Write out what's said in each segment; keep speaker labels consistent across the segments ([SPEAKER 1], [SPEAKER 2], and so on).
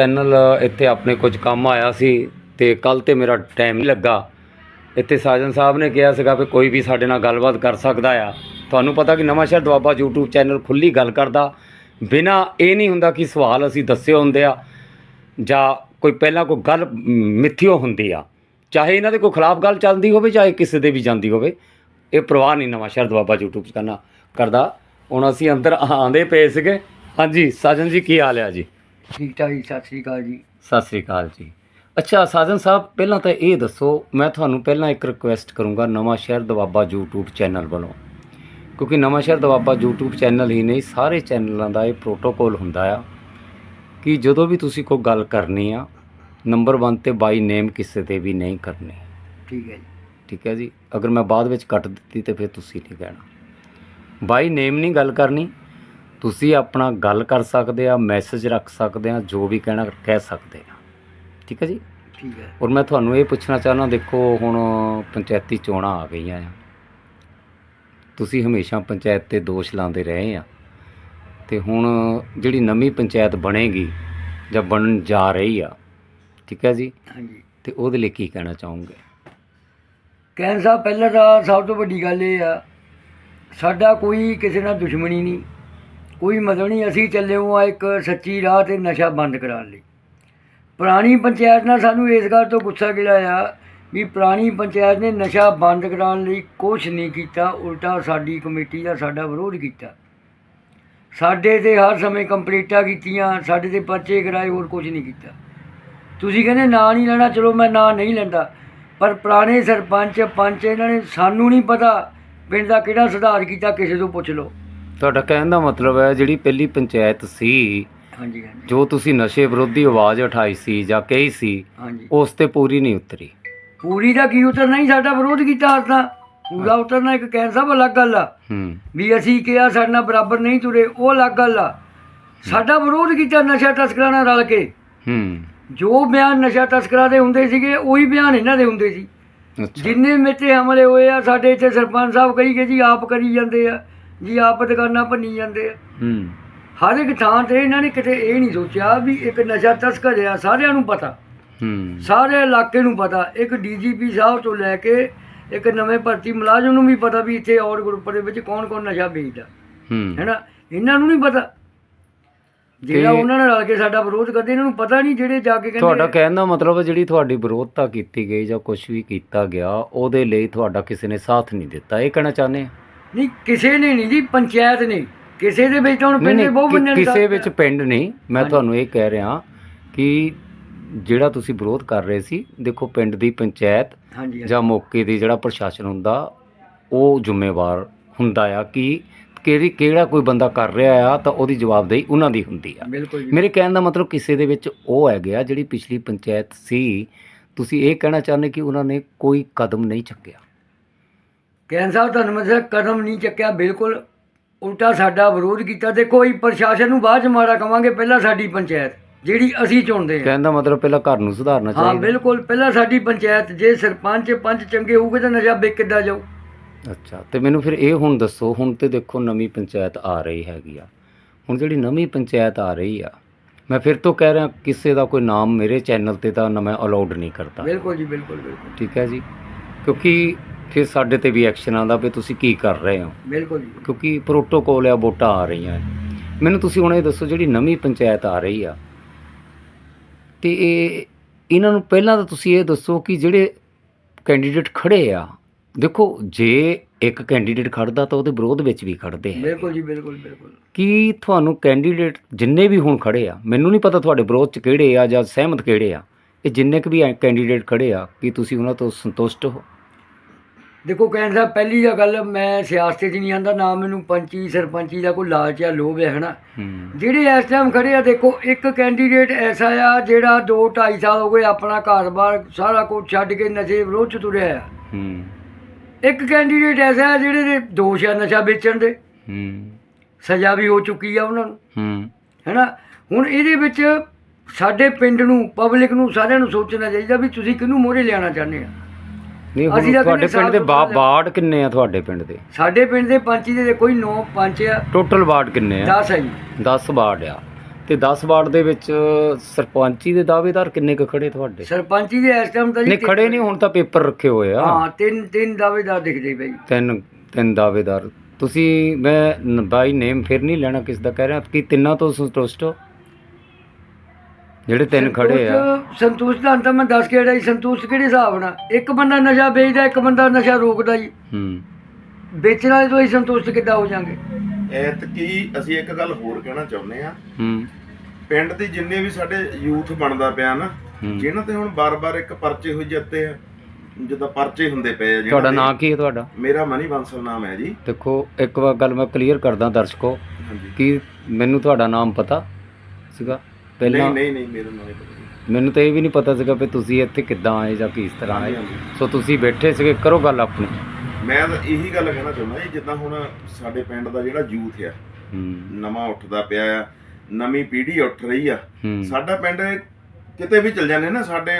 [SPEAKER 1] Channel ਇੱਥੇ ਆਪਣੇ ਕੁਝ ਕੰਮ ਆਇਆ ਸੀ ਤੇ ਕੱਲ ਤੇ ਮੇਰਾ ਟਾਈਮ ਨਹੀਂ ਲੱਗਾ। ਇੱਥੇ ਸਾਜਨ ਸਾਹਿਬ ਨੇ ਕਿਹਾ ਸੀਗਾ ਵੀ ਕੋਈ ਵੀ ਸਾਡੇ ਨਾਲ ਗੱਲਬਾਤ ਕਰ ਸਕਦਾ ਆ। ਤੁਹਾਨੂੰ ਪਤਾ ਕਿ ਨਵਾਂ ਸ਼ਹਿਰ ਦੁਆਬਾ YouTube ਚੈਨਲ ਖੁੱਲੀ ਗੱਲ ਕਰਦਾ। ਬਿਨਾ ਇਹ ਨਹੀਂ ਹੁੰਦਾ ਕਿ ਸਵਾਲ ਅਸੀਂ ਦੱਸੇ ਹੁੰਦੇ ਆ ਜਾਂ ਕੋਈ ਪਹਿਲਾਂ ਕੋਈ ਗੱਲ ਮ, ਮਿੱਥਿਓ ਹੁੰਦੀ ਆ। ਚਾਹੇ ਇਹਨਾਂ ਦੇ ਕੋਈ ਖਿਲਾਫ ਗੱਲ ਚੱਲਦੀ ਹੋਵੇ ਚਾਹੇ ਕਿਸੇ ਦੇ ਵੀ ਜਾਂਦੀ ਹੋਵੇ ਇਹ ਪ੍ਰਵਾਹ ਨਹੀਂ ਨਵਾਂ ਸ਼ਹਿਰ ਦੁਆਬਾ YouTube ਕਰਨਾ ਕਰਦਾ। ਹੁਣ ਅਸੀਂ ਅੰਦਰ ਆਂਦੇ ਪਏ ਸੀਗੇ। ਹਾਂਜੀ ਸਾਜਨ ਜੀ ਕੀ ਹਾਲ ਆ ਜੀ?
[SPEAKER 2] ਠੀਕ ਠਾਕ ਜੀ ਸਤਿ ਸ੍ਰੀ ਅਕਾਲ ਜੀ।
[SPEAKER 1] ਸਤਿ ਸ੍ਰੀ ਅਕਾਲ ਜੀ। ਅੱਛਾ ਸਾਜਨ ਸਾਹਿਬ ਪਹਿਲਾਂ ਤਾਂ ਇਹ ਦੱਸੋ ਮੈਂ ਤੁਹਾਨੂੰ ਪਹਿਲਾਂ ਇੱਕ ਰਿਕੁਐਸਟ ਕਰੂੰਗਾ ਨਵਾਂ ਸ਼ਹਿਰ ਦਵਾਬਾ YouTube ਚੈਨਲ ਵੱਲੋਂ। ਕਿਉਂਕਿ ਨਵਾਂ ਸ਼ਹਿਰ ਦਵਾਬਾ YouTube ਚੈਨਲ ਹੀ ਨਹੀਂ ਸਾਰੇ ਚੈਨਲਾਂ ਦਾ ਇਹ ਪ੍ਰੋਟੋਕੋਲ ਹੁੰਦਾ ਆ ਕਿ ਜਦੋਂ ਵੀ ਤੁਸੀਂ ਕੋਈ ਗੱਲ ਕਰਨੀ ਆ ਨੰਬਰ 1 ਤੇ ਬਾਈ ਨੇਮ ਕਿਸੇ ਤੇ ਵੀ ਨਹੀਂ ਕਰਨੀ।
[SPEAKER 2] ਠੀਕ ਹੈ ਜੀ।
[SPEAKER 1] ਠੀਕ ਹੈ ਜੀ? ਅਗਰ ਮੈਂ ਬਾਅਦ ਵਿੱਚ ਕੱਟ ਦਿੱਤੀ ਤੇ ਫਿਰ ਤੁਸੀਂ ਨਹੀਂ ਕਹਿਣਾ। ਬਾਈ ਨੇਮ ਨਹੀਂ ਗੱਲ ਕਰਨੀ। ਤੁਸੀਂ ਆਪਣਾ ਗੱਲ ਕਰ ਸਕਦੇ ਆ ਮੈਸੇਜ ਰੱਖ ਸਕਦੇ ਆ ਜੋ ਵੀ ਕਹਿਣਾ ਕਹਿ ਸਕਦੇ ਆ। ਠੀਕ ਹੈ ਜੀ?
[SPEAKER 2] ਠੀਕ ਹੈ।
[SPEAKER 1] ਔਰ ਮੈਂ ਤੁਹਾਨੂੰ ਇਹ ਪੁੱਛਣਾ ਚਾਹੁੰਦਾ ਦੇਖੋ ਹੁਣ ਪੰਚਾਇਤੀ ਚੋਣਾਂ ਆ ਗਈਆਂ ਆ। ਤੁਸੀਂ ਹਮੇਸ਼ਾ ਪੰਚਾਇਤ ਤੇ ਦੋਸ਼ ਲਾਉਂਦੇ ਰਹੇ ਆ। ਤੇ ਹੁਣ ਜਿਹੜੀ ਨਵੀਂ ਪੰਚਾਇਤ ਬਣੇਗੀ ਜਾਂ ਬਣਨ ਜਾ ਰਹੀ ਆ ਠੀਕ ਹੈ ਜੀ?
[SPEAKER 2] ਹਾਂਜੀ।
[SPEAKER 1] ਤੇ ਉਹਦੇ ਲਈ ਕੀ ਕਹਿਣਾ ਚਾਹੋਗੇ?
[SPEAKER 2] ਕਹਿਣ ਸਾਹਿਬ ਪਹਿਲਾਂ ਤਾਂ ਸਭ ਤੋਂ ਵੱਡੀ ਗੱਲ ਇਹ ਆ ਸਾਡਾ ਕੋਈ ਕਿਸੇ ਨਾਲ ਦੁਸ਼ਮਣੀ ਨਹੀਂ। ਕੋਈ ਮਤਲਬ ਨਹੀਂ, ਅਸੀਂ ਚੱਲੇ ਹਾਂ ਇੱਕ ਸੱਚੀ ਰਾਹ ਤੇ ਨਸ਼ਾ ਬੰਦ ਕਰਾਉਣ ਲਈ। ਪੁਰਾਣੀ ਪੰਚਾਇਤ ਨਾਲ ਸਾਨੂੰ ਇਸ ਗੱਲ ਤੋਂ ਗੁੱਸਾ ਗਿਲਾ ਆ ਵੀ ਪੁਰਾਣੀ ਪੰਚਾਇਤ ਨੇ ਨਸ਼ਾ ਬੰਦ ਕਰਾਉਣ ਲਈ ਕੁਝ ਨਹੀਂ ਕੀਤਾ, ਉਲਟਾ ਸਾਡੀ ਕਮੇਟੀ ਦਾ ਸਾਡਾ ਵਿਰੋਧ ਕੀਤਾ। ਸਾਡੇ ਤੇ ਹਰ ਸਮੇਂ ਕੰਪਲੀਟਾਂ ਕੀਤੀਆਂ, ਸਾਡੇ ਤੇ ਪਰਚੇ ਕਰਾਏ, ਹੋਰ ਕੁਝ ਨਹੀਂ ਕੀਤਾ। ਤੁਸੀਂ ਕਹਿੰਦੇ ਨਾਂ ਨਹੀਂ ਲੈਣਾ, ਚਲੋ ਮੈਂ ਨਾਂ ਨਹੀਂ ਲੈਂਦਾ, ਪਰ ਪੁਰਾਣੇ ਸਰਪੰਚ, ਪੰਚ ਇਹਨਾਂ ਨੇ ਸਾਨੂੰ ਨਹੀਂ ਪਤਾ ਪਿੰਡ ਦਾ ਕਿਹੜਾ ਸੁਧਾਰ ਕੀਤਾ, ਕਿਸੇ ਤੋਂ ਪੁੱਛ ਲਓ।
[SPEAKER 1] ਤੁਹਾਡਾ ਕਹਿਣ ਦਾ ਮਤਲਬ ਹੈ ਜਿਹੜੀ ਪਹਿਲੀ ਪੰਚਾਇਤ ਸੀ
[SPEAKER 2] ਹਾਂਜੀ ਹਾਂਜੀ।
[SPEAKER 1] ਜੋ ਤੁਸੀਂ ਨਸ਼ੇ ਵਿਰੋਧੀ ਆਵਾਜ਼ ਉਠਾਈ ਸੀ ਜਾਂ ਕਹੀ ਸੀ
[SPEAKER 2] ਹਾਂਜੀ।
[SPEAKER 1] ਉਸ ਤੇ ਪੂਰੀ ਨਹੀਂ ਉਤਰੀ।
[SPEAKER 2] ਪੂਰੀ ਦਾ ਕੀ ਉਤਰਨਾ ਹੀ? ਸਾਡਾ ਵਿਰੋਧ ਕੀਤਾ ਅਸਾਂ ਪੂਰਾ ਉਤਰਨਾ ਇੱਕ ਕਹਿਣ ਸਭ ਅਲੱਗ ਗੱਲ ਆ।
[SPEAKER 1] ਹੂੰ।
[SPEAKER 2] ਵੀ ਅਸੀਂ ਕਿਹਾ ਸਾਡੇ ਨਾਲ ਬਰਾਬਰ ਨਹੀਂ ਤੁਰੇ ਉਹ ਅਲੱਗ ਗੱਲ ਆ। ਸਾਡਾ ਵਿਰੋਧ ਕੀਤਾ ਨਸ਼ਾ ਤਸਕਰਾਂ ਨਾਲ ਰਲ ਕੇ।
[SPEAKER 1] ਹੂੰ।
[SPEAKER 2] ਜੋ ਬਿਆਨ ਨਸ਼ਾ ਤਸਕਰਾਂ ਦੇ ਹੁੰਦੇ ਸੀਗੇ ਉਹੀ ਬਿਆਨ ਇਹਨਾਂ ਦੇ ਹੁੰਦੇ ਸੀ।
[SPEAKER 1] ਅੱਛਾ।
[SPEAKER 2] ਜਿੰਨੇ ਮੇਤੇ ਹਮਲੇ ਹੋਏ ਆ ਸਾਡੇ ਇੱਥੇ ਸਰਪੰਚ ਸਾਹਿਬ ਕਹੀ ਗਏ ਜੀ ਆਪ ਕਰੀ ਜਾਂਦੇ ਆ। ਜੀ ਆਪ ਦੁਕਾਨਾਂ ਭੰਨੀ ਜਾਂਦੇ ਆ।
[SPEAKER 1] ਹੂੰ।
[SPEAKER 2] ਹਰ ਇੱਕ ਥਾਂ ਤੇ ਇਹਨਾਂ ਨੇ ਕਿਤੇ ਇਹ ਨਹੀਂ ਸੋਚਿਆ ਵੀ ਇੱਕ ਨਸ਼ਾ ਤਸਕਰ ਆ ਸਾਰਿਆਂ ਨੂੰ ਪਤਾ।
[SPEAKER 1] ਹੂੰ।
[SPEAKER 2] ਸਾਰੇ ਇਲਾਕੇ ਨੂੰ ਪਤਾ। ਇੱਕ ਡੀਜੀਪੀ ਸਾਹਿਬ ਤੋਂ ਲੈ ਕੇ ਇੱਕ ਨਵੇਂ ਭਰਤੀ ਮੁਲਾਜ਼ਮ ਨੂੰ ਵੀ ਪਤਾ ਵੀ ਇੱਥੇ ਔਰ ਗਰੁੱਪ ਦੇ ਵਿੱਚ ਕੌਣ ਕੌਣ ਨਸ਼ਾ ਵੇਚਦਾ।
[SPEAKER 1] ਹੂੰ।
[SPEAKER 2] ਹੈਨਾ? ਇਹਨਾਂ ਨੂੰ ਨਹੀਂ ਪਤਾ। ਜਿਹੜਾ ਉਹਨਾਂ ਨਾਲ ਰਲ ਕੇ ਸਾਡਾ ਵਿਰੋਧ ਕਰਦੇ ਇਹਨਾਂ ਨੂੰ ਪਤਾ ਨਹੀਂ ਜਿਹੜੇ ਜਾ ਕੇ
[SPEAKER 1] ਤੁਹਾਡਾ
[SPEAKER 2] ਕਹਿੰਦੇ
[SPEAKER 1] ਕਹਿਣ ਦਾ ਮਤਲਬ ਹੈ ਜਿਹੜੀ ਤੁਹਾਡੀ ਵਿਰੋਧਤਾ ਕੀਤੀ ਗਈ ਜਾਂ ਕੁਝ ਵੀ ਕੀਤਾ ਗਿਆ ਉਹਦੇ ਲਈ ਤੁਹਾਡਾ ਕਿਸੇ ਨੇ ਸਾਥ ਨਹੀਂ ਦਿੱਤਾ। ਇਹ ਕਹਿਣਾ ਚਾਹੁੰਦੇ ਆ?
[SPEAKER 2] ਨਹੀਂ ਕਿਸੇ ਨੇ ਨਹੀਂ ਜੀ ਪੰਚਾਇਤ ਨੇ। ਕਿਸੇ ਦੇ ਵਿੱਚ ਹੁਣ
[SPEAKER 1] ਨਹੀਂ
[SPEAKER 2] ਪਿੰਡ
[SPEAKER 1] ਨਹੀਂ
[SPEAKER 2] ਬਹੁਤ
[SPEAKER 1] ਕਿ-
[SPEAKER 2] ਬੰਦੇ ਨੇ
[SPEAKER 1] ਕਿਸੇ ਵਿੱਚ ਪਿੰਡ ਨਹੀਂ ਮੈਂ
[SPEAKER 2] ਹਾਂਜੀ।
[SPEAKER 1] ਤੁਹਾਨੂੰ ਇਹ ਕਹਿ ਰਿਹਾ ਕਿ ਜਿਹੜਾ ਤੁਸੀਂ ਵਿਰੋਧ ਕਰ ਰਹੇ ਸੀ ਦੇਖੋ ਪਿੰਡ ਦੀ ਪੰਚਾਇਤ
[SPEAKER 2] ਹਾਂਜੀ ਹਾਂਜੀ,
[SPEAKER 1] ਜਾਂ ਮੌਕੇ ਦੀ ਜਿਹੜਾ ਪ੍ਰਸ਼ਾਸਨ ਹੁੰਦਾ ਉਹ ਜ਼ਿੰਮੇਵਾਰ ਹੁੰਦਾ ਆ ਕਿ ਕਿਹੜੀ ਕਿਹੜਾ ਕੋਈ ਬੰਦਾ ਕਰ ਰਿਹਾ ਆ ਤਾਂ ਉਹਦੀ ਜਵਾਬਦੇਹੀ ਉਹਨਾਂ ਦੀ ਹੁੰਦੀ ਆ।
[SPEAKER 2] ਬਿਲਕੁਲ ਜੀ।
[SPEAKER 1] ਮੇਰੇ ਕਹਿਣ ਦਾ ਮਤਲਬ ਕਿਸੇ ਦੇ ਵਿੱਚ ਉਹ ਹੈ ਗਿਆ ਜਿਹੜੀ ਪਿਛਲੀ ਪੰਚਾਇਤ ਸੀ ਤੁਸੀਂ ਇਹ ਕਹਿਣਾ ਚਾਹੁੰਦੇ ਕਿ ਉਹਨਾਂ ਨੇ ਕੋਈ ਕਦਮ ਨਹੀਂ ਚੱਕਿਆ।
[SPEAKER 2] ਕੈਨ ਸਾਹਿਬ ਤੁਹਾਨੂੰ ਮੈਂ ਕਦਮ ਨਹੀਂ ਚੱਕਿਆ ਬਿਲਕੁਲ ਉਲਟਾ ਸਾਡਾ ਵਿਰੋਧ ਕੀਤਾ। ਦੇਖੋ ਇਹ ਪ੍ਰਸ਼ਾਸਨ ਨੂੰ ਬਾਅਦ ਚ ਮਾੜਾ ਕਵਾਂਗੇ ਪਹਿਲਾਂ ਸਾਡੀ ਪੰਚਾਇਤ ਜਿਹੜੀ ਅਸੀਂ ਚੁਣਦੇ ਹਾਂ।
[SPEAKER 1] ਕਹਿਣ ਦਾ ਮਤਲਬ ਪਹਿਲਾਂ ਘਰ ਨੂੰ ਸੁਧਾਰਨਾ
[SPEAKER 2] ਹਾਂ
[SPEAKER 1] ਚਾਹੀਦਾ।
[SPEAKER 2] ਬਿਲਕੁਲ ਪਹਿਲਾਂ ਸਾਡੀ ਪੰਚਾਇਤ ਜੇ ਸਰਪੰਚ ਪੰਚ ਚੰਗੇ ਹੋਊਗੇ ਤਾਂ ਵਿਕ ਕਿੱਦਾਂ ਜਾਊ।
[SPEAKER 1] ਅੱਛਾ ਤੇ ਮੈਨੂੰ ਫਿਰ ਇਹ ਹੁਣ ਦੱਸੋ ਹੁਣ ਤੇ ਦੇਖੋ ਨਵੀਂ ਪੰਚਾਇਤ ਆ ਰਹੀ ਹੈਗੀ ਆ। ਹੁਣ ਜਿਹੜੀ ਨਵੀਂ ਪੰਚਾਇਤ ਆ ਰਹੀ ਆ ਮੈਂ ਫਿਰ ਤੋਂ ਕਹਿ ਰਿਹਾ ਕਿਸੇ ਦਾ ਕੋਈ ਨਾਮ ਮੇਰੇ ਚੈਨਲ ਤੇ ਤਾਂ ਨਾ ਮੈਂ ਅਲਾਉਡ ਨਹੀਂ ਕਰਦਾ।
[SPEAKER 2] ਬਿਲਕੁਲ ਜੀ ਬਿਲਕੁਲ ਬਿਲਕੁਲ।
[SPEAKER 1] ਠੀਕ ਹੈ ਜੀ ਕਿਉਂਕਿ ਫਿਰ ਸਾਡੇ ਤੇ ਵੀ ਐਕਸ਼ਨ ਆਉਂਦਾ ਵੀ ਤੁਸੀਂ ਕੀ ਕਰ ਰਹੇ ਹੋ?
[SPEAKER 2] ਬਿਲਕੁਲ ਜੀ।
[SPEAKER 1] ਕਿਉਂਕਿ ਪ੍ਰੋਟੋਕੋਲ ਆ ਵੋਟਾਂ ਆ ਰਹੀਆਂ ਮੈਨੂੰ ਤੁਸੀਂ ਹੁਣ ਇਹ ਦੱਸੋ ਜਿਹੜੀ ਨਵੀਂ ਪੰਚਾਇਤ ਆ ਰਹੀ ਆ ਤੇ ਇਹ ਇਹਨਾਂ ਨੂੰ ਪਹਿਲਾਂ ਤਾਂ ਤੁਸੀਂ ਇਹ ਦੱਸੋ ਕਿ ਜਿਹੜੇ ਕੈਂਡੀਡੇਟ ਖੜੇ ਆ ਦੇਖੋ ਜੇ ਇੱਕ ਕੈਂਡੀਡੇਟ ਖੜਦਾ ਤਾਂ ਉਹਦੇ ਵਿਰੋਧ ਵਿੱਚ ਵੀ ਖੜਦੇ ਆ
[SPEAKER 2] ਬਿਲਕੁਲ ਜੀ ਬਿਲਕੁਲ ਬਿਲਕੁਲ।
[SPEAKER 1] ਕੀ ਤੁਹਾਨੂੰ ਕੈਂਡੀਡੇਟ ਜਿੰਨੇ ਵੀ ਹੁਣ ਖੜੇ ਆ ਮੈਨੂੰ ਨਹੀਂ ਪਤਾ ਤੁਹਾਡੇ ਵਿਰੋਧ ਚ ਕਿਹੜੇ ਆ ਜਾਂ ਸਹਿਮਤ ਕਿਹੜੇ ਆ ਇਹ ਜਿੰਨੇ ਕੁ ਵੀ ਕੈਂਡੀਡੇਟ ਖੜੇ ਆ ਕੀ ਤੁਸੀਂ ਉਹਨਾਂ ਤੋਂ ਸੰਤੁਸ਼ਟ ਹੋ?
[SPEAKER 2] ਦੇਖੋ ਕਹਿਣ ਸਾਹਿਬ ਪਹਿਲੀ ਦਾ ਗੱਲ ਮੈਂ ਸਿਆਸਤ 'ਚ ਨਹੀਂ ਆਂਦਾ ਨਾ ਮੈਨੂੰ ਪੰਚੀ ਸਰਪੰਚੀ ਦਾ ਕੋਈ ਲਾਲਚ ਆ ਲੋਭ ਹੈ ਹਨਾ? ਜਿਹੜੇ ਇਸ ਟਾਈਮ ਖੜੇ ਆ ਦੇਖੋ ਇੱਕ ਕੈਂਡੀਡੇਟ ਐਸਾ ਆ ਜਿਹੜਾ 2 2.5 ਸਾਲ ਹੋ ਗਏ ਆਪਣਾ ਘਰ-ਬਾਰ ਸਾਰਾ ਕੁਝ ਛੱਡ ਕੇ ਨਸ਼ੇ ਵਿਰੋਧ 'ਚ ਤੁਰਿਆ ਆ। ਇੱਕ ਕੈਂਡੀਡੇਟ ਐਸਾ ਆ ਜਿਹੜੇ ਦੇ ਦੋਸ਼ ਆ ਨਸ਼ਾ ਵੇਚਣ ਦੇ। ਸਜ਼ਾ ਵੀ ਹੋ ਚੁੱਕੀ ਆ ਉਹਨਾਂ ਨੂੰ। ਹੈਨਾ? ਹੁਣ ਇਹਦੇ ਵਿੱਚ ਸਾਡੇ ਪਿੰਡ ਨੂੰ ਪਬਲਿਕ ਨੂੰ ਸਾਰਿਆਂ ਨੂੰ ਸੋਚਣਾ ਚਾਹੀਦਾ ਵੀ ਤੁਸੀਂ ਕਿਹਨੂੰ ਮੋਹਰੇ ਲਿਆਉਣਾ ਚਾਹੁੰਦੇ ਆ?
[SPEAKER 1] ਨਹੀਂ
[SPEAKER 2] ਅਸੀਂ
[SPEAKER 1] ਹੁਣ
[SPEAKER 2] ਤਾਂ
[SPEAKER 1] ਤੁਹਾਡੇ
[SPEAKER 2] ਕਹਿੰਦੇ
[SPEAKER 1] ਪਿੰਡ ਦੇ ਬਾ- ਵਾਰਡ ਕਿੰਨੇ ਆ ਤੁਹਾਡੇ ਪਿੰਡ ਦੇ?
[SPEAKER 2] ਸਾਡੇ ਪਿੰਡ ਦੇ ਪੰਚੀ ਦੇ ਕੋਈ 9 ਪੰਚ ਆ।
[SPEAKER 1] ਟੋਟਲ ਵਾਰਡ ਕਿੰਨੇ ਆ?
[SPEAKER 2] 10 ਆ ਜੀ।
[SPEAKER 1] 10 ਵਾਰਡ ਆ। ਤੇ 10 ਵਾਰਡ ਦੇ ਵਿੱਚ ਸਰਪੰਚੀ ਦੇ ਦਾਅਵੇਦਾਰ ਕਿੰਨੇ ਕੁ ਖੜੇ ਤੁਹਾਡੇ?
[SPEAKER 2] ਸਰਪੰਚੀ ਦੇ ਇਸ ਟਾਈਮ ਤਾਂ ਜੀ
[SPEAKER 1] ਨਹੀਂ ਖੜੇ ਨਹੀਂ ਹੁਣ ਤਾਂ ਪੇਪਰ ਰੱਖੇ ਹੋਏ ਆ।
[SPEAKER 2] ਹਾਂ ਤਿੰਨ ਤਿੰਨ ਦਾਅਵੇਦਾਰ ਦਿਖਦੇ ਪਏ ਜੀ।
[SPEAKER 1] ਤਿੰਨ ਤਿੰਨ ਦਾਅਵੇਦਾਰ। ਤੁਸੀਂ ਮੈਂ ਬਾਈ ਨੇਮ ਫਿਰ ਨਹੀਂ ਲੈਣਾ ਕਿਸ ਦਾ ਕਹਿ ਰਿਹਾ ਕਿ ਤਿੰਨਾਂ ਤੋਂ ਸੰਤੁਸ਼ਟ ਹੋ? ਜਿਹੜੇ ਤਿੰਨ ਖੜੇ ਆ।
[SPEAKER 2] ਸੰਤੋਸ਼- ਸੰਤੋਸ਼ ਦਾ ਤਾਂ ਮੈਂ ਦੱਸ ਕੇ ਹਟਿਆ ਜੀ ਸੰਤੋਸ਼ ਕਿਹੜੇ ਹਿਸਾਬ ਨਾਲ? ਇੱਕ ਬੰਦਾ ਨਸ਼ਾ ਵੇਚਦਾ ਇੱਕ ਬੰਦਾ ਨਸ਼ਾ ਰੋਕਦਾ ਜੀ।
[SPEAKER 1] ਹੂੰ।
[SPEAKER 2] ਵੇਚਣ ਵਾਲੇ ਤੋਂ ਹੀ ਸੰਤੁਸ਼ਟ ਕਿੱਦਾਂ ਹੋ ਜਾਾਂਗੇ
[SPEAKER 3] ਐਤਕੀ ਅਸੀਂ ਇੱਕ ਗੱਲ ਹੋਰ ਕਹਿਣਾ ਚਾਹੁੰਦੇ ਆ
[SPEAKER 1] ਹੂੰ।
[SPEAKER 3] ਪਿੰਡ ਦੇ ਜਿੰਨੇ ਵੀ ਸਾਡੇ ਯੂਥ ਬਣਦਾ ਪਿਆ ਨਾ
[SPEAKER 1] ਹੂੰ।
[SPEAKER 3] ਜਿਨ੍ਹਾਂ ਤੇ ਹੁਣ ਬਾਰ-ਬਾਰ ਇੱਕ ਪਰਚੇ ਹੋਈ ਜਾਂਦੇ ਆ ਜਿੱਦਾਂ ਪਰਚੇ ਹੁੰਦੇ ਪਏ ਆ ਜਿਹਨਾਂ
[SPEAKER 1] ਤੁਹਾਡਾ
[SPEAKER 3] ਦੇ-
[SPEAKER 1] ਨਾਂ ਕੀ ਹੈ ਤੁਹਾਡਾ?
[SPEAKER 3] ਮੇਰਾ ਮਨੀ ਬਾਂਸਲ ਨਾਮ ਹੈ ਜੀ।
[SPEAKER 1] ਦੇਖੋ ਇੱਕ ਵਾਰ ਗੱਲ ਮੈਂ ਕਲੀਅਰ ਕਰਦਾ ਦਰਸ਼ਕੋ
[SPEAKER 3] ਹਾਂਜੀ।
[SPEAKER 1] ਕਿ ਮੈਨੂੰ ਤੁਹਾਡਾ ਨਾਮ ਪਤਾ ਸੀਗਾ। ਪਹਿਲਾਂ
[SPEAKER 3] ਨਹੀਂ ਨਹੀਂ ਨਹੀਂ ਮੇਰਾ ਪਤਾ ਜੀ।
[SPEAKER 1] ਮੈਨੂੰ ਤਾਂ ਇਹ ਵੀ ਨਹੀਂ ਪਤਾ ਸੀਗਾ ਵੀ ਤੁਸੀਂ ਇੱਥੇ ਕਿੱਦਾਂ ਆਏ ਜਾਂ ਕਿਸ ਤਰ੍ਹਾਂ ਆਏ।
[SPEAKER 3] ਹਾਂਜੀ।
[SPEAKER 1] ਸੋ ਤੁਸੀਂ ਬੈਠੇ ਸੀਗੇ ਕਰੋ ਗੱਲ ਆਪਣੀ।
[SPEAKER 3] ਮੈਂ ਤਾਂ ਇਹੀ ਗੱਲ ਕਹਿਣਾ ਚਾਹੁੰਦਾ ਜੀ ਜਿੱਦਾਂ ਹੁਣ ਸਾਡੇ ਪਿੰਡ ਦਾ ਜਿਹੜਾ ਯੂਥ ਆ
[SPEAKER 1] ਹੂੰ।
[SPEAKER 3] ਨਵਾਂ ਉੱਠਦਾ ਪਿਆ ਆ ਨਵੀਂ ਪੀੜ੍ਹੀ ਉੱਠ ਰਹੀ ਆ।
[SPEAKER 1] ਹੂੰ।
[SPEAKER 3] ਸਾਡਾ ਪਿੰਡ ਕਿਤੇ ਵੀ ਚਲ ਜਾਂਦੇ ਨਾ ਸਾਡੇ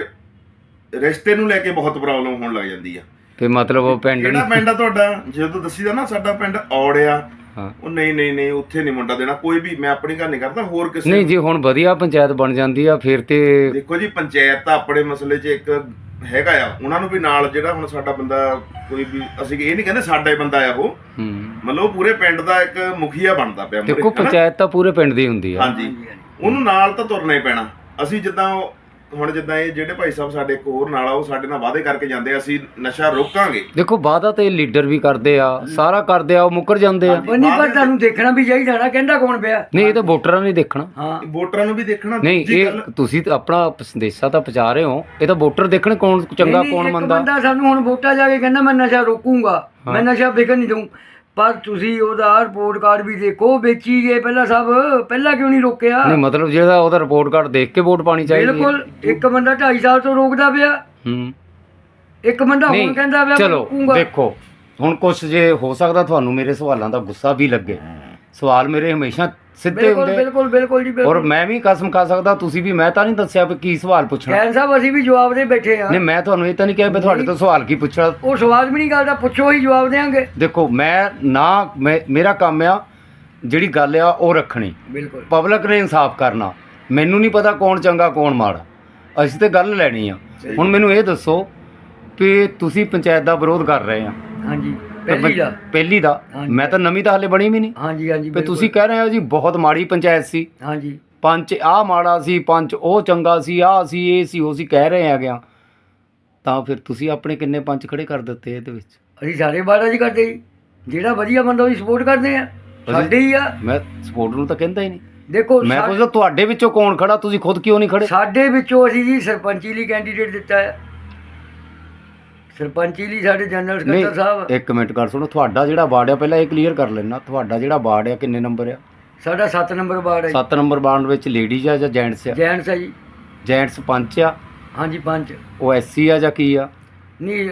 [SPEAKER 3] ਰਿਸ਼ਤੇ ਨੂੰ ਲੈ ਕੇ ਬਹੁਤ ਪ੍ਰੋਬਲਮ ਹੋਣ ਲੱਗ ਜਾਂਦੀ ਆ।
[SPEAKER 1] ਤੇ ਮਤਲਬ ਉਹ ਪਿੰਡ
[SPEAKER 3] ਕਿਹੜਾ ਪਿੰਡ ਆ ਤੁਹਾਡਾ? ਜਦੋਂ ਦੱਸੀਦਾ ਨਾ ਸਾਡਾ ਪਿੰਡ ਔੜਿਆ
[SPEAKER 1] ਹਾਂ।
[SPEAKER 3] ਉਹ ਨਹੀਂ ਨਹੀਂ ਨਹੀਂ ਉੱਥੇ ਨਹੀਂ ਮੁੰਡਾ ਦੇਣਾ। ਕੋਈ ਵੀ ਮੈਂ ਆਪਣੀ ਗੱਲ ਨਹੀਂ ਕਰਦਾ ਹੋਰ ਕਿਸੇ
[SPEAKER 1] ਨਹੀਂ ਜੀ ਹੁਣ ਵਧੀਆ ਪੰਚਾਇਤ ਬਣ ਜਾਂਦੀ ਆ ਫਿਰ ਤੇ
[SPEAKER 3] ਦੇਖੋ ਜੀ ਪੰਚਾਇਤ ਤਾਂ ਆਪਣੇ ਮਸਲੇ 'ਚ ਇੱਕ ਹੈਗਾ ਆ। ਉਹਨਾਂ ਨੂੰ ਵੀ ਨਾਲ ਜਿਹੜਾ ਹੁਣ ਸਾਡਾ ਬੰਦਾ ਕੋਈ ਵੀ ਅਸੀਂ ਇਹ ਨਹੀਂ ਕਹਿੰਦੇ ਸਾਡਾ ਹੀ ਬੰਦਾ ਆ ਉਹ।
[SPEAKER 1] ਹੂੰ।
[SPEAKER 3] ਮਤਲਬ ਉਹ ਪੂਰੇ ਪਿੰਡ ਦਾ ਇੱਕ ਮੁਖੀਆ ਬਣਦਾ ਪਿਆ
[SPEAKER 1] ਦੇਖੋ? ਪੰਚਾਇਤ ਤਾਂ ਪੂਰੇ ਪਿੰਡ ਦੀ ਹੁੰਦੀ ਆ।
[SPEAKER 3] ਹਾਂਜੀ। ਉਹਨੂੰ ਨਾਲ ਤਾਂ ਤੁਰਨਾ ਹੀ ਪੈਣਾ। ਅਸੀਂ ਜਿੱਦਾਂ ਹੁਣ ਜਿੱਦਾਂ ਇਹ ਜਿਹੜੇ ਭਾਈ ਸਾਹਿਬ ਸਾਡੇ ਇੱਕ ਹੋਰ ਨਾਲ ਆ ਉਹ ਸਾਡੇ ਨਾਲ ਵਾਅਦੇ ਕਰਕੇ ਜਾਂਦੇ ਆ, ਅਸੀਂ ਨਸ਼ਾ ਰੋਕਾਂਗੇ।
[SPEAKER 1] ਦੇਖੋ ਵਾਅਦਾ ਤੇ ਲੀਡਰ ਵੀ ਕਰਦੇ ਆ ਸਾਰਾ ਕਰਦੇ ਆ ਉਹ ਮੁੱਕਰ ਜਾਂਦੇ ਆ।
[SPEAKER 2] ਬੰਨੀ ਪਰ ਤੁਹਾਨੂੰ ਦੇਖਣਾ ਵੀ ਚਾਹੀਦਾ ਨਾ ਕਹਿੰਦਾ ਕੌਣ ਪਿਆ?
[SPEAKER 1] ਨਹੀਂ ਇਹ ਤਾਂ ਵੋਟਰਾਂ ਨੇ ਦੇਖਣਾ।
[SPEAKER 2] ਹਾਂ।
[SPEAKER 3] ਵੋਟਰਾਂ ਨੂੰ ਵੀ ਦੇਖਣਾ
[SPEAKER 1] ਨਹੀਂ
[SPEAKER 3] ਦੂਜੀ
[SPEAKER 1] ਇਹ
[SPEAKER 3] ਗੱਲ-
[SPEAKER 1] ਤੁਸੀਂ ਤਾਂ ਆਪਣਾ ਸੰਦੇਸ਼ਾ ਤਾਂ ਪਹੁੰਚਾ ਰਹੇ ਹੋ ਇਹ ਤਾਂ ਵੋਟਰ ਦੇਖਣ ਕੌਣ ਚੰਗਾ
[SPEAKER 2] ਨਹੀਂ, ਨਹੀਂ,
[SPEAKER 1] ਕੌਣ
[SPEAKER 2] ਇੱਕ
[SPEAKER 1] ਮੰਦਾ।
[SPEAKER 2] ਬੰਦਾ ਸਾਨੂੰ ਹੁਣ ਵੋਟਾਂ ਜਾ ਕੇ ਕਹਿੰਦਾ ਮੈਂ ਨਸ਼ਾ ਰੋਕੂੰਗਾ ਮੈਂ ਨਸ਼ਾ ਵਿਕਣ ਨਹੀਂ ਦਊਂ। ਪਰ ਤੁਸੀਂ ਉਹਦਾ ਰਿਪੋਰਟ ਕਾਰਡ ਵੀ ਦੇਖੋ ਵੇਚੀ ਗਏ ਪਹਿਲਾਂ ਸਭ ਪਹਿਲਾਂ ਕਿਉਂ ਨਹੀਂ ਰੋਕਿਆ?
[SPEAKER 1] ਨਹੀਂ ਮਤਲਬ ਜਿਹੜਾ ਉਹਦਾ ਰਿਪੋਰਟ ਕਾਰਡ ਦੇਖ ਕੇ ਵੋਟ ਪਾਣੀ ਚਾਹੀਦੀ ਹੈ।
[SPEAKER 2] ਬਿਲਕੁਲ ਇੱਕ ਬੰਦਾ 2.5 ਸਾਲ ਤੋਂ ਰੋਕਦਾ ਪਿਆ।
[SPEAKER 1] ਹੂੰ।
[SPEAKER 2] ਇੱਕ ਬੰਦਾ ਹੁਣ
[SPEAKER 1] ਨਹੀਂ
[SPEAKER 2] ਕਹਿੰਦਾ ਪਿਆ ਮੈਂ
[SPEAKER 1] ਚਲੋ
[SPEAKER 2] ਰੋਕੂੰਗਾ।
[SPEAKER 1] ਦੇਖੋ ਹੁਣ ਕੁਝ ਜੇ ਹੋ ਸਕਦਾ ਤੁਹਾਨੂੰ ਮੇਰੇ ਸਵਾਲਾਂ ਦਾ ਗੁੱਸਾ ਵੀ ਲੱਗੇ। ਸਵਾਲ ਮੇਰੇ ਹਮੇਸ਼ਾ ਸਿੱਧੇ
[SPEAKER 2] ਬਿਲਕੁਲ
[SPEAKER 1] ਹੁੰਦੇ।
[SPEAKER 2] ਬਿਲਕੁਲ ਬਿਲਕੁਲ ਜੀ
[SPEAKER 1] ਔਰ
[SPEAKER 2] ਬਿਲਕੁਲ।
[SPEAKER 1] ਮੈਂ ਵੀ ਕਸਮ ਖਾ ਸਕਦਾ ਤੁਸੀਂ ਵੀ ਮੈਂ ਤਾਂ ਨਹੀਂ ਦੱਸਿਆ ਵੀ ਕੀ ਸਵਾਲ ਪੁੱਛਣਾ।
[SPEAKER 2] ਖੈਰ ਸਾਹਿਬ ਅਸੀਂ ਵੀ ਜਵਾਬ ਦੇ ਬੈਠੇ ਆ
[SPEAKER 1] ਨਹੀਂ ਮੈਂ ਤੁਹਾਨੂੰ ਇਹ ਤਾਂ ਨਹੀਂ ਕਿਹਾ ਵੀ ਤੁਹਾਡੇ ਤੋਂ ਸਵਾਲ ਕੀ ਪੁੱਛਣਾ।
[SPEAKER 2] ਉਹ ਸਵਾਲ ਵੀ ਨਹੀਂ ਕਰਦਾ ਪੁੱਛੋ ਹੀ ਜਵਾਬ ਦੇਾਂਗੇ
[SPEAKER 1] ਦੇਖੋ ਮੈਂ ਨਾ ਮੈਂ ਮੇਰਾ ਕੰਮ ਆ ਜਿਹੜੀ ਗੱਲ ਆ ਉਹ ਰੱਖਣੀ।
[SPEAKER 2] ਬਿਲਕੁਲ।
[SPEAKER 1] ਪਬਲਿਕ ਨੇ ਇਨਸਾਫ ਕਰਨਾ। ਮੈਨੂੰ ਨਹੀਂ ਪਤਾ ਕੌਣ ਚੰਗਾ ਕੌਣ ਮਾੜਾ। ਅਸੀਂ ਤੇ ਗੱਲ ਲੈਣੀ ਆ। ਹੁਣ ਮੈਨੂੰ ਇਹ ਦੱਸੋ ਕਿ ਤੁਸੀਂ ਪੰਚਾਇਤ ਦਾ ਵਿਰੋਧ ਕਰ ਰਹੇ ਆ।
[SPEAKER 2] ਹਾਂਜੀ। ਪਹਿਲੀ ਦਾ।
[SPEAKER 1] ਪਹਿਲੀ ਦਾ।
[SPEAKER 2] ਹਾਂਜੀ।
[SPEAKER 1] ਮੈਂ ਤਾਂ ਨਵੀਂ ਤਾਂ ਹਲੇ ਬਣੀ ਵੀ ਨਹੀਂ।
[SPEAKER 2] ਹਾਂਜੀ ਹਾਂਜੀ
[SPEAKER 1] ਤੇ
[SPEAKER 2] ਬਿਲਕੁਲ।
[SPEAKER 1] ਤੁਸੀਂ ਕਹਿ ਰਹੇ ਹੋ ਜੀ ਬਹੁਤ ਮਾੜੀ ਪੰਚਾਇਤ ਸੀ।
[SPEAKER 2] ਹਾਂਜੀ।
[SPEAKER 1] ਪੰਚ ਆ ਮਾੜਾ ਸੀ ਪੰਚ ਉਹ ਚੰਗਾ ਸੀ ਆ ਸੀ ਇਹ ਸੀ ਉਹ ਸੀ ਕਹਿ ਰਹੇ ਹੈਗੇ ਆ। ਤਾਂ ਫਿਰ ਤੁਸੀਂ ਆਪਣੇ ਕਿੰਨੇ ਪੰਚ ਖੜੇ ਕਰ ਦਿੱਤੇ ਇਹਦੇ ਵਿੱਚ?
[SPEAKER 2] ਅਸੀਂ ਸਾਰੇ ਬਾਰਾ ਜੀ ਕਰਦੇ ਜੀ। ਜਿਹੜਾ ਵਧੀਆ ਬੰਦਾ ਉਹਦੀ ਸਪੋਰਟ ਕਰਦੇ ਆ। ਸਾਡੇ ਹੀ ਆ।
[SPEAKER 1] ਮੈਂ ਸਪੋਰਟ ਨੂੰ ਤਾਂ ਕਹਿੰਦਾ ਹੀ ਨਹੀਂ।
[SPEAKER 2] ਦੇਖੋ
[SPEAKER 1] ਮੈਂ
[SPEAKER 2] ਸਾ-
[SPEAKER 1] ਪੁੱਛਦਾ ਤੁਹਾਡੇ ਵਿੱਚੋਂ ਕੌਣ ਖੜਾ ਤੁਸੀਂ ਖੁਦ ਕਿਉਂ ਨਹੀਂ ਖੜੇ?
[SPEAKER 2] ਸਾਡੇ ਵਿੱਚੋਂ ਅਸੀਂ ਜੀ ਸਰਪੰਚੀ ਲਈ ਕੈਂਡੀਡੇਟ ਦਿੱਤਾ ਹੈ। ਸਰਪੰਚੀ ਲਈ ਸਾਡੇ ਜਨਰਲ ਸਕੱਤਰ ਸਾਹਿਬ।
[SPEAKER 1] ਇੱਕ ਮਿੰਟ ਕਰ ਸੁਣੋ ਤੁਹਾਡਾ ਜਿਹੜਾ ਵਾਰਡ ਆ ਪਹਿਲਾਂ ਇਹ ਕਲੀਅਰ ਕਰ ਲੈਣਾ ਤੁਹਾਡਾ ਜਿਹੜਾ ਵਾਰਡ ਆ ਕਿੰਨੇ ਨੰਬਰ ਆ?
[SPEAKER 2] ਸਾਡਾ 7 ਨੰਬਰ ਵਾਰਡ ਹੈ
[SPEAKER 1] 7 ਨੰਬਰ ਵਾਰਡ ਵਿੱਚ ਲੇਡੀਜ਼ ਆ ਜਾਂ ਜੈਂਟਸ ਆ?
[SPEAKER 2] ਜੈਂਟਸ ਹੈ ਜੀ।
[SPEAKER 1] ਜੈਂਟਸ ਪੰਚ ਆ?
[SPEAKER 2] ਹਾਂਜੀ ਪੰਜ
[SPEAKER 1] ਉਹ ਐਸਸੀ ਆ ਜਾਂ ਕੀ ਆ?
[SPEAKER 2] ਨਹੀਂ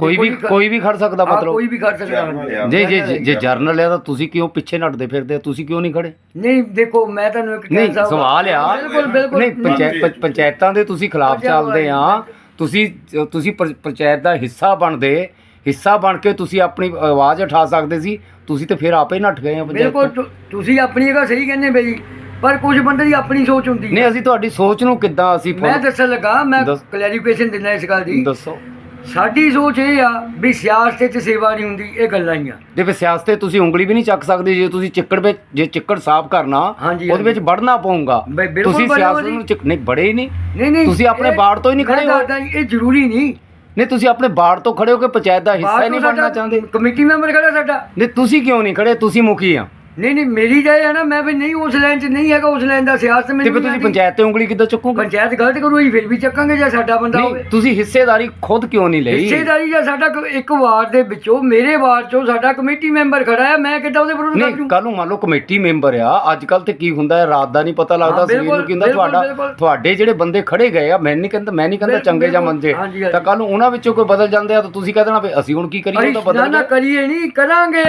[SPEAKER 1] ਕੋਈ ਵੀ ਕੋਈ ਵੀ ਖੜ ਸਕਦਾ
[SPEAKER 2] ਹਾਂ,
[SPEAKER 1] ਮਤਲਬ।
[SPEAKER 2] ਕੋਈ ਵੀ ਕਰ ਸਕਦਾ।
[SPEAKER 3] ਆ।
[SPEAKER 1] ਜੇ ਜੇ ਜੇ- ਜੇ ਜਰਨਲ ਆ ਤਾਂ ਤੁਸੀਂ ਕਿਉਂ ਪਿੱਛੇ ਨੱਟਦੇ ਫਿਰਦੇ ਆ? ਤੁਸੀਂ ਕਿਉਂ ਨਹੀਂ ਖੜੇ?
[SPEAKER 2] ਨਹੀਂ ਦੇਖੋ ਮੈਂ ਤੁਹਾਨੂੰ ਇੱਕ
[SPEAKER 1] ਨਹੀਂ ਸਵਾਲ ਆ।
[SPEAKER 2] ਬਿਲਕੁਲ ਬਿਲਕੁਲ।
[SPEAKER 1] ਨਹੀਂ ਪੰਚਾਇਤ ਪੰਚ- ਪੰਚਾਇਤਾਂ ਦੇ ਤੁਸੀਂ ਖਿਲਾਫ ਚੱਲਦੇ ਆ। ਤੁਸੀਂ ਤੁਸੀਂ ਪਰ- ਪੰਚਾਇਤ ਦਾ ਹਿੱਸਾ ਬਣਦੇ ਹਿੱਸਾ ਬਣ ਕੇ ਤੁਸੀਂ ਆਪਣੀ ਆਵਾਜ਼ ਉਠਾ ਸਕਦੇ ਸੀ ਤੁਸੀਂ ਤੇ ਫਿਰ ਆਪੇ ਨੱਠ ਗਏ ਆ ਪੰਚਾਇਤ
[SPEAKER 2] ਬਿਲਕੁਲ
[SPEAKER 1] ਤੋਂ।
[SPEAKER 2] ਤੁ- ਤੁਸੀਂ ਆਪਣੀ ਜਗ੍ਹਾ ਸਹੀ ਕਹਿੰਦੇ ਬਈ ਪਰ ਕੁਝ ਬੰਦੇ ਦੀ ਆਪਣੀ ਸੋਚ ਹੁੰਦੀ ਹੈ
[SPEAKER 1] ਨਹੀਂ ਅਸੀਂ ਤੁਹਾਡੀ ਸੋਚ ਨੂੰ ਕਿੱਦਾਂ ਅਸੀਂ
[SPEAKER 2] ਮੈਂ ਦੱਸਣ ਲੱਗਾ ਮੈਂ
[SPEAKER 1] ਦੱਸ।
[SPEAKER 2] ਕਲੈਰੀਫਿਕੇਸ਼ਨ ਦਿੰਦਾ ਇਸ ਗੱਲ ਦੀ
[SPEAKER 1] ਦੱਸੋ
[SPEAKER 2] ਸਾਡੀ ਸੋਚ ਇਹ ਆ ਵੀ ਸਿਆਸਤ ਵਿੱਚ ਸੇਵਾ ਨਹੀਂ ਹੁੰਦੀ ਇਹ ਗੱਲਾਂ ਹੀ ਆ।
[SPEAKER 1] ਜੇ ਫਿਰ ਸਿਆਸਤ ਤੇ ਤੁਸੀਂ ਉਂਗਲੀ ਵੀ ਨਹੀਂ ਚੱਕ ਸਕਦੇ ਜੇ ਤੁਸੀਂ ਚਿੱਕੜ ਵਿੱਚ ਜੇ ਚਿੱਕੜ ਸਾਫ਼ ਕਰਨਾ
[SPEAKER 2] ਹਾਂਜੀ,
[SPEAKER 1] ਉਹਦੇ ਵਿੱਚ ਵੜਨਾ ਪਊਗਾ।
[SPEAKER 2] ਬਈ ਬਿਲਕੁਲ
[SPEAKER 1] ਤੁਸੀਂ
[SPEAKER 2] ਵੜਨਾ
[SPEAKER 1] ਸਿਆਸਤ। ਨੂੰ ਚਿੱਕ- ਨਹੀਂ ਬੜੇ ਹੀ ਨਹੀਂ।
[SPEAKER 2] ਨਹੀਂ ਨਹੀਂ
[SPEAKER 1] ਤੁਸੀਂ ਆਪਣੇ
[SPEAKER 2] ਇਹ-
[SPEAKER 1] ਬਾੜ ਤੋਂ ਹੀ ਨਹੀਂ
[SPEAKER 2] ਮੈਂ
[SPEAKER 1] ਖੜੇ ਹੋ।
[SPEAKER 2] ਦੱਸਦਾ ਜੀ, ਇਹ ਜ਼ਰੂਰੀ ਨਹੀਂ।
[SPEAKER 1] ਨਹੀਂ ਤੁਸੀਂ ਆਪਣੇ ਬਾੜ ਤੋਂ ਖੜੇ ਹੋ ਕੇ ਪੰਚਾਇਤ ਦਾ ਹਿੱਸਾ ਹੀ ਨਹੀਂ ਬਣਨਾ ਚਾਹੁੰਦੇ।
[SPEAKER 2] ਕਮੇਟੀ ਮੈਂਬਰ ਖੜਾ ਸਾਡਾ।
[SPEAKER 1] ਨਹੀਂ ਤੁਸੀਂ ਕਿਉਂ ਨਹੀਂ ਖੜੇ? ਤੁਸੀਂ ਮੁਖੀ ਆ।
[SPEAKER 2] ਨਹੀਂ ਨਹੀਂ ਮੇਰੀ ਜਾਏ ਹੈ ਨਾ ਮੈਂ ਵੀ ਨਹੀਂ ਉਸ ਲਾਈਨ 'ਚ ਨਹੀਂ ਹੈਗਾ ਉਸ ਲਾਈਨ ਦਾ ਸਿਆਸਤ
[SPEAKER 1] ਤੇ
[SPEAKER 2] ਮੈਨੂੰ
[SPEAKER 1] ਫਿਰ
[SPEAKER 2] ਨਹੀਂ
[SPEAKER 1] ਤੁਸੀਂ। ਪੰਚਾਇਤ ਤੇ ਉਂਗਲੀ ਕਿੱਦਾਂ ਚੁੱਕੋਗੇ
[SPEAKER 2] ਪੰਚਾਇਤ ਗਲਤ ਕਰੂਗੀ ਫਿਰ ਵੀ ਚੱਕਾਂਗੇ ਜੇ ਸਾਡਾ ਬੰਦਾ
[SPEAKER 1] ਨਹੀਂ
[SPEAKER 2] ਹੋਵੇ
[SPEAKER 1] ਤੁਸੀਂ ਹਿੱਸੇਦਾਰੀ ਖੁਦ ਕਿਉਂ ਨਹੀਂ ਲਈ
[SPEAKER 2] ਹਿੱਸੇਦਾਰੀ ਜਾਂ ਸਾਡਾ ਇੱਕ ਵਾਰਡ ਦੇ ਵਿੱਚੋਂ ਮੇਰੇ ਵਾਰਡ 'ਚੋਂ ਸਾਡਾ ਕਮੇਟੀ ਮੈਂਬਰ ਖੜਾ ਹੈ ਮੈਂ ਕਿੱਦਾਂ ਉਹਦੇ ਵਿਰੁੱਧ
[SPEAKER 1] ਨਹੀਂ ਕੱਲ ਨੂੰ ਮੰਨ ਲਓ ਕਮੇਟੀ ਮੈਂਬਰ ਆ ਅੱਜ ਕੱਲ ਤੇ ਕੀ ਹੁੰਦਾ ਹੈ ਰਾਤ ਦਾ ਨਹੀਂ ਪਤਾ ਲੱਗਦਾ
[SPEAKER 2] ਹਾਂ,
[SPEAKER 1] ਸਰੀਰ ਨੂੰ
[SPEAKER 2] ਬਿਲਕੁਲ,
[SPEAKER 1] ਤੁਹਾਡਾ
[SPEAKER 2] ਬਿਲਕੁਲ।
[SPEAKER 1] ਤੁਹਾਡੇ ਜਿਹੜੇ ਬੰਦੇ ਖੜੇ ਗਏ ਆ ਮੈਂ ਨਹੀਂ ਕਹਿੰਦਾ ਮੈਂ ਨਹੀਂ ਕਹਿੰਦਾ
[SPEAKER 2] ਬਿਲਕੁਲ,
[SPEAKER 1] ਚੰਗੇ ਜਾਂ
[SPEAKER 2] ਬਿਲਕੁਲ।
[SPEAKER 1] ਮੰਦੇ
[SPEAKER 2] ਹਾਂਜੀ, ਹਾਂਜੀ।
[SPEAKER 1] ਤਾਂ ਕੱਲ ਨੂੰ ਉਹਨਾਂ ਵਿੱਚੋਂ ਕੋਈ ਬਦਲ ਜਾਂਦੇ ਆ ਤਾਂ ਤੁਸੀਂ ਕਹਿ ਦੇਣਾ ਵੀ ਅਸੀਂ ਹੁਣ ਕੀ ਕਰੀਏ ਉਹ ਤਾਂ
[SPEAKER 2] ਅਸੀਂ ਨਾ
[SPEAKER 1] ਬਦਲ
[SPEAKER 2] ਨਾ
[SPEAKER 1] ਗਏ
[SPEAKER 2] ਕਰੀਏ ਨਹੀਂ ਕਰਾਂਗੇ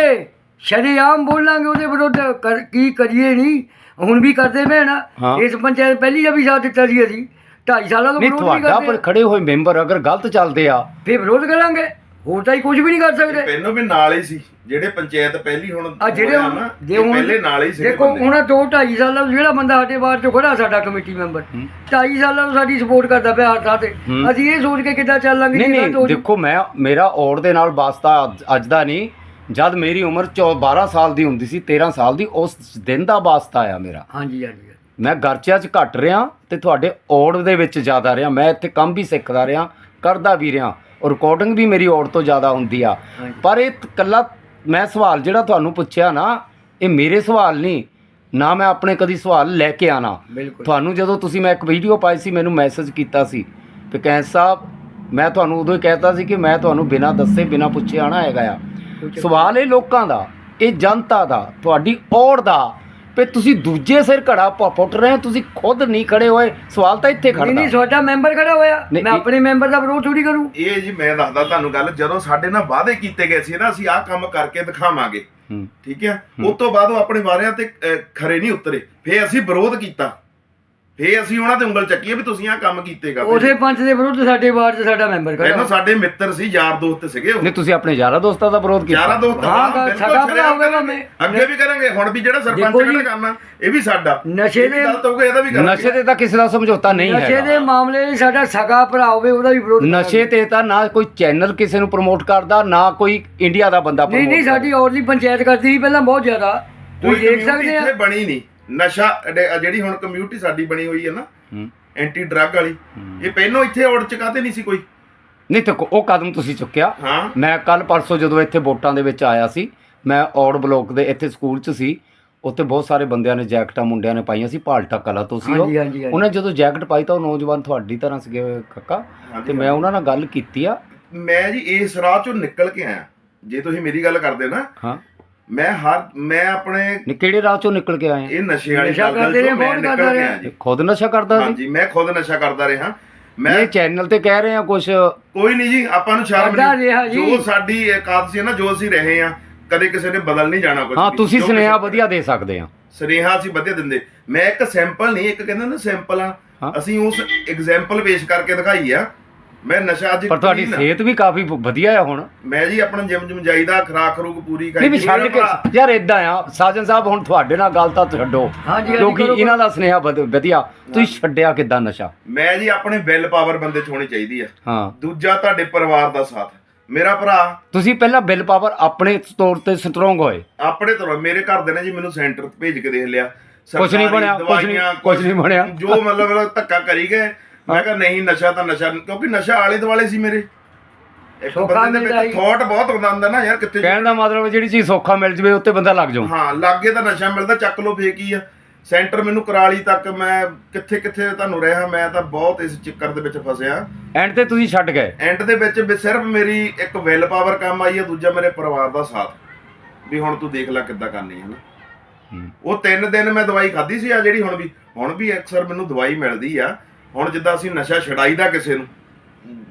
[SPEAKER 2] ਸ਼ਰੇਆਮ ਬੋਲਾਂਗੇ ਉਹਦੇ ਵਿਰੁੱਧ ਕਰ- ਕੀ ਕਰੀਏ ਨਹੀਂ? ਹੁਣ ਵੀ ਕਰਦੇ ਪਏ ਨਾ
[SPEAKER 1] ਹਾਂ।
[SPEAKER 2] ਇਸ ਪੰਚਾਇਤ ਪਹਿਲੀ ਦਾ ਵੀ ਸਾਥ ਦਿੱਤਾ ਸੀ ਅਸੀਂ। 2.5 ਸਾਲਾਂ ਤੋਂ
[SPEAKER 1] ਨਹੀਂ
[SPEAKER 2] ਵਿਰੋਧ ਨਹੀਂ
[SPEAKER 1] ਤੁਹਾਡਾ ਪਰ
[SPEAKER 2] ਕਰਦੇ
[SPEAKER 1] ਖੜੇ ਹੋਏ ਮੈਂਬਰ ਅਗਰ ਗਲਤ ਚੱਲਦੇ ਆ।
[SPEAKER 2] ਫਿਰ ਵਿਰੋਧ ਕਰਾਂਗੇ। ਹੋਰ ਤਾਂ ਹੀ ਕੁਝ ਵੀ ਨਹੀਂ ਕਰ ਸਕਦੇ।
[SPEAKER 3] ਪਹਿਲੋਂ ਵੀ ਨਾਲ ਹੀ ਸੀ। ਜਿਹੜੇ ਪੰਚਾਇਤ ਪਹਿਲੀ ਹੁਣ
[SPEAKER 2] ਆ ਜਿਹੜੇ
[SPEAKER 3] ਹੋਇਆ
[SPEAKER 2] ਹੁਣ
[SPEAKER 3] ਨਾ,
[SPEAKER 2] ਜੇ
[SPEAKER 3] ਇਹ
[SPEAKER 2] ਹੁਣ
[SPEAKER 3] ਪਹਿਲੇ ਨਾਲ ਹੀ ਸੀ
[SPEAKER 2] ਦੇਖੋ ਹੁਣ ਦੋ 2.5 ਸਾਲਾਂ ਤੋਂ ਜਿਹੜਾ ਬੰਦਾ ਸਾਡੇ ਬਾਹਰ ਚੋਂ ਖੜਾ ਸਾਡਾ ਕਮੇਟੀ ਮੈਂਬਰ 2.5 ਸਾਲਾਂ ਤੋਂ ਸਾਡੀ ਸਪੋਰਟ ਕਰਦਾ ਪਿਆ ਹਰ ਥਾਂ ਤੇ।
[SPEAKER 1] ਹੂੰ।
[SPEAKER 2] ਅਸੀਂ ਇਹ ਸੋਚ ਕੇ ਕਿੱਦਾਂ ਚੱਲਾਂਗੇ
[SPEAKER 1] ਨਹੀਂ ਨਹੀਂ। ਦੇਖੋ ਮੈਂ ਮੇਰਾ ਔੜ ਦੇ ਨਾਲ ਵਾਸਤਾ ਅੱਜ- ਅੱਜ ਦਾ ਨਹੀਂ। ਜਦ ਮੇਰੀ ਉਮਰ 14 12 ਸਾਲ ਦੀ ਹੁੰਦੀ ਸੀ 13 ਸਾਲ ਦੀ ਉਸ ਦਿਨ ਦਾ ਵਾਸਤਾ ਆ ਮੇਰਾ।
[SPEAKER 2] ਹਾਂਜੀ ਹਾਂਜੀ
[SPEAKER 1] ਮੈਂ ਗਰਚਿਆਂ 'ਚ ਘੱਟ ਰਿਹਾ ਤੇ ਤੁਹਾਡੇ ਔੜ ਦੇ ਵਿੱਚ ਜ਼ਿਆਦਾ ਰਿਹਾ। ਮੈਂ ਇੱਥੇ ਕੰਮ ਵੀ ਸਿੱਖਦਾ ਰਿਹਾ ਕਰਦਾ ਵੀ ਰਿਹਾ ਔਰ ਰਿਕਾਰਡਿੰਗ ਵੀ ਮੇਰੀ ਔੜ ਤੋਂ ਜ਼ਿਆਦਾ ਹੁੰਦੀ ਆ। ਪਰ ਇਹ ਕੱਲਾ ਮੈਂ ਸਵਾਲ ਜਿਹੜਾ ਤੁਹਾਨੂੰ ਪੁੱਛਿਆ ਨਾ ਇਹ ਮੇਰੇ ਸਵਾਲ ਨਹੀਂ ਨਾ ਮੈਂ ਆਪਣੇ ਕਦੀ ਸਵਾਲ ਲੈ ਕੇ ਆਣਾ। ਤੁਹਾਨੂੰ ਜਦੋਂ ਤੁਸੀਂ ਮੈਂ ਇੱਕ ਵੀਡੀਓ ਪਾਈ ਸੀ ਮੈਨੂੰ ਮੈਸੇਜ ਕੀਤਾ ਸੀ ਕਿ ਕੈਂਸ ਸਾਹਿਬ ਮੈਂ ਤੁਹਾਨੂੰ ਉਦੋਂ ਹੀ ਕਹਿਤਾ ਸੀ ਕਿ ਮੈਂ ਤੁਹਾਨੂੰ ਬਿਨਾਂ ਦੱਸੇ ਬਿਨਾਂ ਪੁੱਛੇ ਆਣਾ ਹੈਗਾ ਆ। ਸਵਾਲ ਇਹ ਲੋਕਾਂ ਦਾ ਇਹ ਜਨਤਾ ਦਾ ਤੁਹਾਡੀ ਔੜ ਦਾ ਵੀ ਤੁਸੀਂ ਦੂਜੇ ਸਿਰ ਘੜਾ ਪ- ਪੁੱਟ ਰਹੇ ਹੋ ਤੁਸੀਂ ਖੁਦ ਨਹੀਂ ਖੜੇ ਹੋਏ ਸਵਾਲ ਤਾਂ ਇੱਥੇ
[SPEAKER 2] ਨਹੀਂ ਨਹੀਂ
[SPEAKER 1] ਖੜਦਾ
[SPEAKER 2] ਤੁਹਾਡਾ ਮੈਂਬਰ ਖੜਾ ਹੋਇਆ।
[SPEAKER 1] ਨਹੀਂ,
[SPEAKER 2] ਮੈਂ ਆਪਣੇ ਮੈਂਬਰ ਦਾ ਵਿਰੋਧ ਥੋੜੀ ਕਰੂੰ।
[SPEAKER 3] ਇਹ ਜੀ ਮੈਂ ਦੱਸਦਾ ਤੁਹਾਨੂੰ ਗੱਲ ਜਦੋਂ ਸਾਡੇ ਨਾਲ ਵਾਅਦੇ ਕੀਤੇ ਗਏ ਸੀ ਨਾ ਅਸੀਂ ਆਹ ਕੰਮ ਕਰਕੇ ਦਿਖਾਵਾਂਗੇ। ਠੀਕ ਹੈ। ਉਸ ਤੋਂ ਬਾਅਦ ਉਹ ਆਪਣੇ ਵਾਰਿਆਂ ਤੇ ਖਰੇ ਨਹੀਂ ਉਤਰੇ। ਫੇਰ ਅਸੀਂ ਵਿਰੋਧ ਕੀਤਾ। ਫੇਰ ਅਸੀਂ ਉਹਨਾਂ ਤੇ ਉਂਗਲ ਚੱਕੀ ਵੀ ਤੁਸੀਂ ਆਹ ਕੰਮ ਕੀਤੇ ਕਰਦੇ
[SPEAKER 2] ਉਸੇ ਪੰਚ ਦੇ ਵਿਰੁੱਧ ਸਾਡੇ ਵਾਰਡ 'ਚ ਸਾਡਾ ਮੈਂਬਰ ਖੜਾ
[SPEAKER 3] ਪਹਿਲਾਂ ਸਾਡੇ ਮਿੱਤਰ ਸੀ ਯਾਰ ਦੋਸਤ ਸੀਗੇ ਉਹ।
[SPEAKER 1] ਨਹੀਂ ਤੁਸੀਂ ਆਪਣੇ ਯਾਰਾਂ ਦੋਸਤਾਂ ਦਾ ਵਿਰੋਧ ਕੀਤਾ।
[SPEAKER 3] ਯਾਰਾਂ ਦੋਸਤ
[SPEAKER 2] ਹਾਂ,
[SPEAKER 3] ਬਿਲਕੁਲ
[SPEAKER 2] ਸਾਡਾ ਭਰਾ ਹੋਊਗਾ
[SPEAKER 3] ਕਰਾਂਗੇ।
[SPEAKER 2] ਮੈਂ।
[SPEAKER 3] ਅੱਗੇ ਵੀ ਕਰਾਂਗੇ ਹੁਣ ਵੀ ਜਿਹੜਾ ਸਰਪੰਚ
[SPEAKER 2] ਜੀ,
[SPEAKER 3] ਕਰਨਾ ਇਹ ਵੀ ਸਾਡਾ।
[SPEAKER 2] ਨਸ਼ੇ
[SPEAKER 3] ਇਹ ਵੀ
[SPEAKER 2] ਦੇ-
[SPEAKER 3] ਗਲਤ ਹੋਊਗਾ ਇਹਦਾ ਵੀ ਕਰਾਂਗੇ
[SPEAKER 1] ਨਸ਼ੇ ਤੇ ਤਾਂ ਕਿਸੇ ਦਾ ਸਮਝੌਤਾ ਨਹੀਂ
[SPEAKER 2] ਨਸ਼ੇ
[SPEAKER 1] ਹੈਗਾ।
[SPEAKER 2] ਦੇ ਮਾਮਲੇ 'ਚ ਸਾਡਾ ਸਗਾ ਭਰਾ ਹੋਵੇ ਉਹਦਾ ਵੀ ਵਿਰੋਧ।
[SPEAKER 1] ਨਸ਼ੇ ਤੇ ਤਾਂ ਨਾ ਕੋਈ ਚੈਨਲ ਕਿਸੇ ਨੂੰ ਪ੍ਰਮੋਟ ਕਰਦਾ ਨਾ ਕੋਈ ਇੰਡੀਆ ਦਾ ਬੰਦਾ
[SPEAKER 2] ਨਹੀਂ ਨਹੀਂ
[SPEAKER 1] promote
[SPEAKER 2] ਸਾਡੀ ਔਰਲੀ ਪੰਚਾਇਤ ਕਰਦੀ ਸੀ ਪਹਿਲਾਂ ਬਹੁਤ ਜ਼ਿਆਦਾ। ਤੁਸੀਂ ਦੇਖ ਸਕਦੇ
[SPEAKER 3] ਇੱਥੇ
[SPEAKER 2] ਆ
[SPEAKER 3] ਬਣੀ ਨਹੀਂ। ਨਸ਼ਾ ਅਡੇ- ਜਿਹੜੀ ਹੁਣ ਕਮਿਊਨਿਟੀ ਸਾਡੀ ਬਣੀ ਹੋਈ ਹੈ ਨਾ
[SPEAKER 1] ਹੂੰ।
[SPEAKER 3] ਐਂਟੀ ਡਰੱਗ ਵਾਲੀ ਇਹ ਪਹਿਲਾਂ ਇੱਥੇ ਔੜ ਚਕਾਤੇ ਨਹੀਂ ਸੀ ਕੋਈ?
[SPEAKER 1] ਨਹੀਂ ਤਾਂ ਉਹ ਕਦਮ ਤੁਸੀਂ ਚੁੱਕਿਆ।
[SPEAKER 3] ਹਾਂ।
[SPEAKER 1] ਮੈਂ ਕੱਲ ਪਰਸੋਂ ਜਦੋਂ ਇੱਥੇ ਵੋਟਾਂ ਦੇ ਵਿੱਚ ਆਇਆ ਸੀ ਮੈਂ ਔੜ ਬਲੋਕ ਦੇ ਇੱਥੇ ਸਕੂਲ 'ਚ ਸੀ ਉੱਥੇ ਬਹੁਤ ਸਾਰੇ ਬੰਦਿਆਂ ਨੇ ਜੈਕਟਾਂ ਮੁੰਡਿਆਂ ਨੇ ਪਾਈਆਂ ਸੀ ਪਾਲਟਾ ਕਲਾ ਤੋਂ ਸੀ ਉਹ।
[SPEAKER 2] ਹਾਂਜੀ ਹਾਂਜੀ ਹਾਂਜੀ।
[SPEAKER 1] ਉਹਨੇ ਜਦੋਂ ਜੈਕਟ ਪਾਈ ਤਾਂ ਉਹ ਨੌਜਵਾਨ ਤੁਹਾਡੀ ਤਰ੍ਹਾਂ ਸੀਗੇ ਕਾਕਾ। ਤੇ ਮੈਂ ਉਹਨਾਂ ਨਾਲ ਗੱਲ ਕੀਤੀ ਆ।
[SPEAKER 3] ਮੈਂ ਜੀ ਇਸ ਰਾਹ ਚੋਂ ਨਿਕਲ ਕੇ ਆਇਆ। ਜੇ ਤੁਸੀਂ ਮੇਰੀ ਗੱਲ ਕਰਦੇ ਨਾ
[SPEAKER 1] ਹਾਂ।
[SPEAKER 3] ਮੈਂ ਹਰ ਮੈਂ ਆਪਣੇ
[SPEAKER 1] ਕਿਹੜੇ ਰਾਹ ਚੋਂ ਨਿਕਲ ਕੇ ਆਏ?
[SPEAKER 3] ਇਹ ਨਸ਼ੇ ਵਾਲੀ
[SPEAKER 2] ਨਸ਼ਾ
[SPEAKER 3] ਗੱਲ
[SPEAKER 2] ਕਰਦੇ ਰਹੇ, ਬਹੁਤ
[SPEAKER 3] ਨਿਕਲ
[SPEAKER 2] ਕਰਦੇ
[SPEAKER 3] ਕੇ
[SPEAKER 2] ਰਹੇ।
[SPEAKER 3] ਆਇਆ ਜੀ।
[SPEAKER 1] ਖੁਦ ਨਸ਼ਾ ਕਰਦਾ ਸੀ?
[SPEAKER 3] ਹਾਂਜੀ ਮੈਂ ਖੁਦ ਨਸ਼ਾ ਕਰਦਾ ਰਿਹਾ। ਮੈਂ
[SPEAKER 1] ਨਹੀਂ ਚੈਨਲ ਤੇ ਕਹਿ ਰਹੇ ਆ ਕੁਝ
[SPEAKER 3] ਕੋਈ ਨਹੀਂ ਜੀ ਆਪਾਂ ਨੂੰ ਸ਼ਰਮ
[SPEAKER 2] ਕਰਦਾ ਰਿਹਾ ਜੀ।
[SPEAKER 3] ਜੋ ਸਾਡੀ ਇਕਾਦਤ ਸੀ ਨਾ ਜੋ ਅਸੀਂ ਰਹੇ ਆ ਕਦੇ ਕਿਸੇ ਨੇ ਬਦਲ ਨਹੀਂ ਜਾਣਾ ਕੁਝ
[SPEAKER 1] ਹਾਂ। ਤੁਸੀਂ ਸੁਨੇਹਾ ਵਧੀਆ ਦੇ ਸਕਦੇ ਆ।
[SPEAKER 3] ਸੁਨੇਹਾ ਅਸੀਂ ਵਧੀਆ ਦਿੰਦੇ। ਮੈਂ ਇੱਕ ਸੈਂਪਲ ਨਹੀਂ ਇੱਕ ਕਹਿੰਦੇ ਨਾ ਸੈਂਪਲ। ਆ
[SPEAKER 1] ਹਾਂ।
[SPEAKER 3] ਅਸੀਂ ਉਸ ਐਗਜ਼ਾਮਪਲ ਪੇਸ਼ ਕਰਕੇ ਦਿਖਾਈ ਆ। ਮੈਂ ਨਸ਼ਾ ਅੱਜ
[SPEAKER 1] ਪਰ ਤੁਹਾਡੀ
[SPEAKER 3] clean ਆ।
[SPEAKER 1] ਸਿਹਤ ਵੀ ਕਾਫੀ ਵ- ਵਧੀਆ ਆ ਹੁਣ।
[SPEAKER 3] ਮੈਂ ਜੀ ਆਪਣਾ ਜਿਮ ਜਿਮ ਜਾਈਦਾ ਖਰਾਕ ਖਰੂਕ ਪੂਰੀ
[SPEAKER 1] ਨਹੀਂ ਵੀ ਛੱਡ ਕੇ ਯਾਰ ਇਦਾਂ ਆ ਸਾਜਨ ਸਾਹਿਬ ਹੁਣ ਤੁਹਾਡੇ ਨਾਲ ਗੱਲ ਤਾਂ ਛੱਡੋ।
[SPEAKER 2] ਹਾਂਜੀ, ਹਾਂਜੀ,
[SPEAKER 1] ਕਿਉਂਕਿ
[SPEAKER 2] ਕਰੋ,
[SPEAKER 1] ਇਹਨਾਂ ਦਾ ਸੁਨੇਹਾ ਵਧ- ਵਧੀਆ। ਤੁਸੀਂ ਛੱਡਿਆ ਕਿੱਦਾਂ ਨਸ਼ਾ?
[SPEAKER 3] ਮੈਂ ਜੀ ਆਪਣੇ ਬਿੱਲ ਪਾਵਰ ਬੰਦੇ ਚ ਹੋਣੀ ਚਾਹੀਦੀ ਆ।
[SPEAKER 1] ਹਾਂ।
[SPEAKER 3] ਦੂਜਾ ਤੁਹਾਡੇ ਪਰਿਵਾਰ ਦਾ ਸਾਥ। ਮੇਰਾ ਭਰਾ
[SPEAKER 1] ਤੁਸੀਂ ਪਹਿਲਾਂ ਬਿੱਲ ਪਾਵਰ ਆਪਣੇ ਤੌਰ ਤੇ ਸਟਰੋਂਗ ਹੋਏ।
[SPEAKER 3] ਆਪਣੇ ਤੋਂ ਮੇਰੇ ਘਰ ਦੇ ਨੇ ਜੀ ਮੈਨੂੰ ਸੈਂਟਰ ਭੇਜ ਕੇ ਦੇਖ ਲਿਆ।
[SPEAKER 1] ਕੁਛ ਨਹੀਂ
[SPEAKER 3] ਸਰਕਾਰੀ
[SPEAKER 1] ਬਣਿਆ, ਕੁਛ ਨਹੀਂ-
[SPEAKER 3] ਦਵਾਈਆਂ,
[SPEAKER 1] ਕੁਛ ਨਹੀਂ ਬਣਿਆ।
[SPEAKER 3] ਜੋ ਮਤਲਬ ਮਤਲਬ ਧੱਕਾ ਕਰੀ ਗਏ। ਮੈਂ ਕਿਹਾ ਨਹੀਂ ਨਸ਼ਾ ਤਾਂ ਨਸ਼ਾ ਕਿਉਂਕਿ ਨਸ਼ਾ ਆਲੇ ਦੁਆਲੇ ਸੀ ਮੇਰੇ। ਇੱਕ
[SPEAKER 2] ਸੌਖਾ
[SPEAKER 3] ਬੰਦੇ ਦੇ
[SPEAKER 2] ਮਿਲਦਾ
[SPEAKER 3] ਵਿੱਚ। ਥਾਟ ਬਹੁਤ ਹੁੰਦਾ ਹੁੰਦਾ ਨਾ ਯਾਰ ਕਿੱਥੇ
[SPEAKER 1] ਕਹਿਣ ਦਾ ਮਤਲਬ ਜਿਹੜੀ ਚੀਜ਼ ਸੌਖਾ ਮਿਲ ਜਵੇ ਉੱਤੇ ਬੰਦਾ ਲੱਗ ਜਾਊ।
[SPEAKER 3] ਹਾਂ ਲਾਗੇ ਤਾਂ ਨਸ਼ਾ ਮਿਲਦਾ ਚੱਕ ਲੋ ਫੇਕ ਹੀ ਆ। ਸੈਂਟਰ ਮੈਨੂੰ ਕਰਾਲੀ ਤੱਕ ਮੈਂ ਕਿੱਥੇ ਕਿੱਥੇ ਤੁਹਾਨੂੰ ਰਿਹਾ ਮੈਂ ਤਾਂ ਬਹੁਤ ਇਸ ਚੱਕਰ ਦੇ ਵਿੱਚ ਫਸਿਆ।
[SPEAKER 1] ਐਂਡ ਤੇ ਤੁਸੀਂ ਛੱਡ ਗਏ।
[SPEAKER 3] ਐਂਡ ਦੇ ਵਿੱਚ ਵੀ ਸਿਰਫ ਮੇਰੀ ਇੱਕ ਵਿਲ ਪਾਵਰ ਕੰਮ ਆਈ ਹੈ ਦੂਜਾ ਮੇਰੇ ਪਰਿਵਾਰ ਦਾ ਸਾਥ। ਵੀ ਹੁਣ ਤੂੰ ਦੇਖ ਲੈ ਕਿੱਦਾਂ ਕਰਨੀ ਹੈ ਨਾ।
[SPEAKER 1] ਹੂੰ।
[SPEAKER 3] ਉਹ ਤਿੰਨ ਦਿਨ ਮੈਂ ਦਵਾਈ ਖਾਧੀ ਸੀ ਆ ਜਿਹੜੀ ਹੁਣ ਵੀ ਹੁਣ ਵੀ ਅਕਸਰ ਮੈਨੂੰ ਦਵਾਈ ਮਿਲਦੀ ਆ। ਹੁਣ ਜਿੱਦਾਂ ਅਸੀਂ ਨਸ਼ਾ ਛਡਾਈਦਾ ਕਿਸੇ ਨੂੰ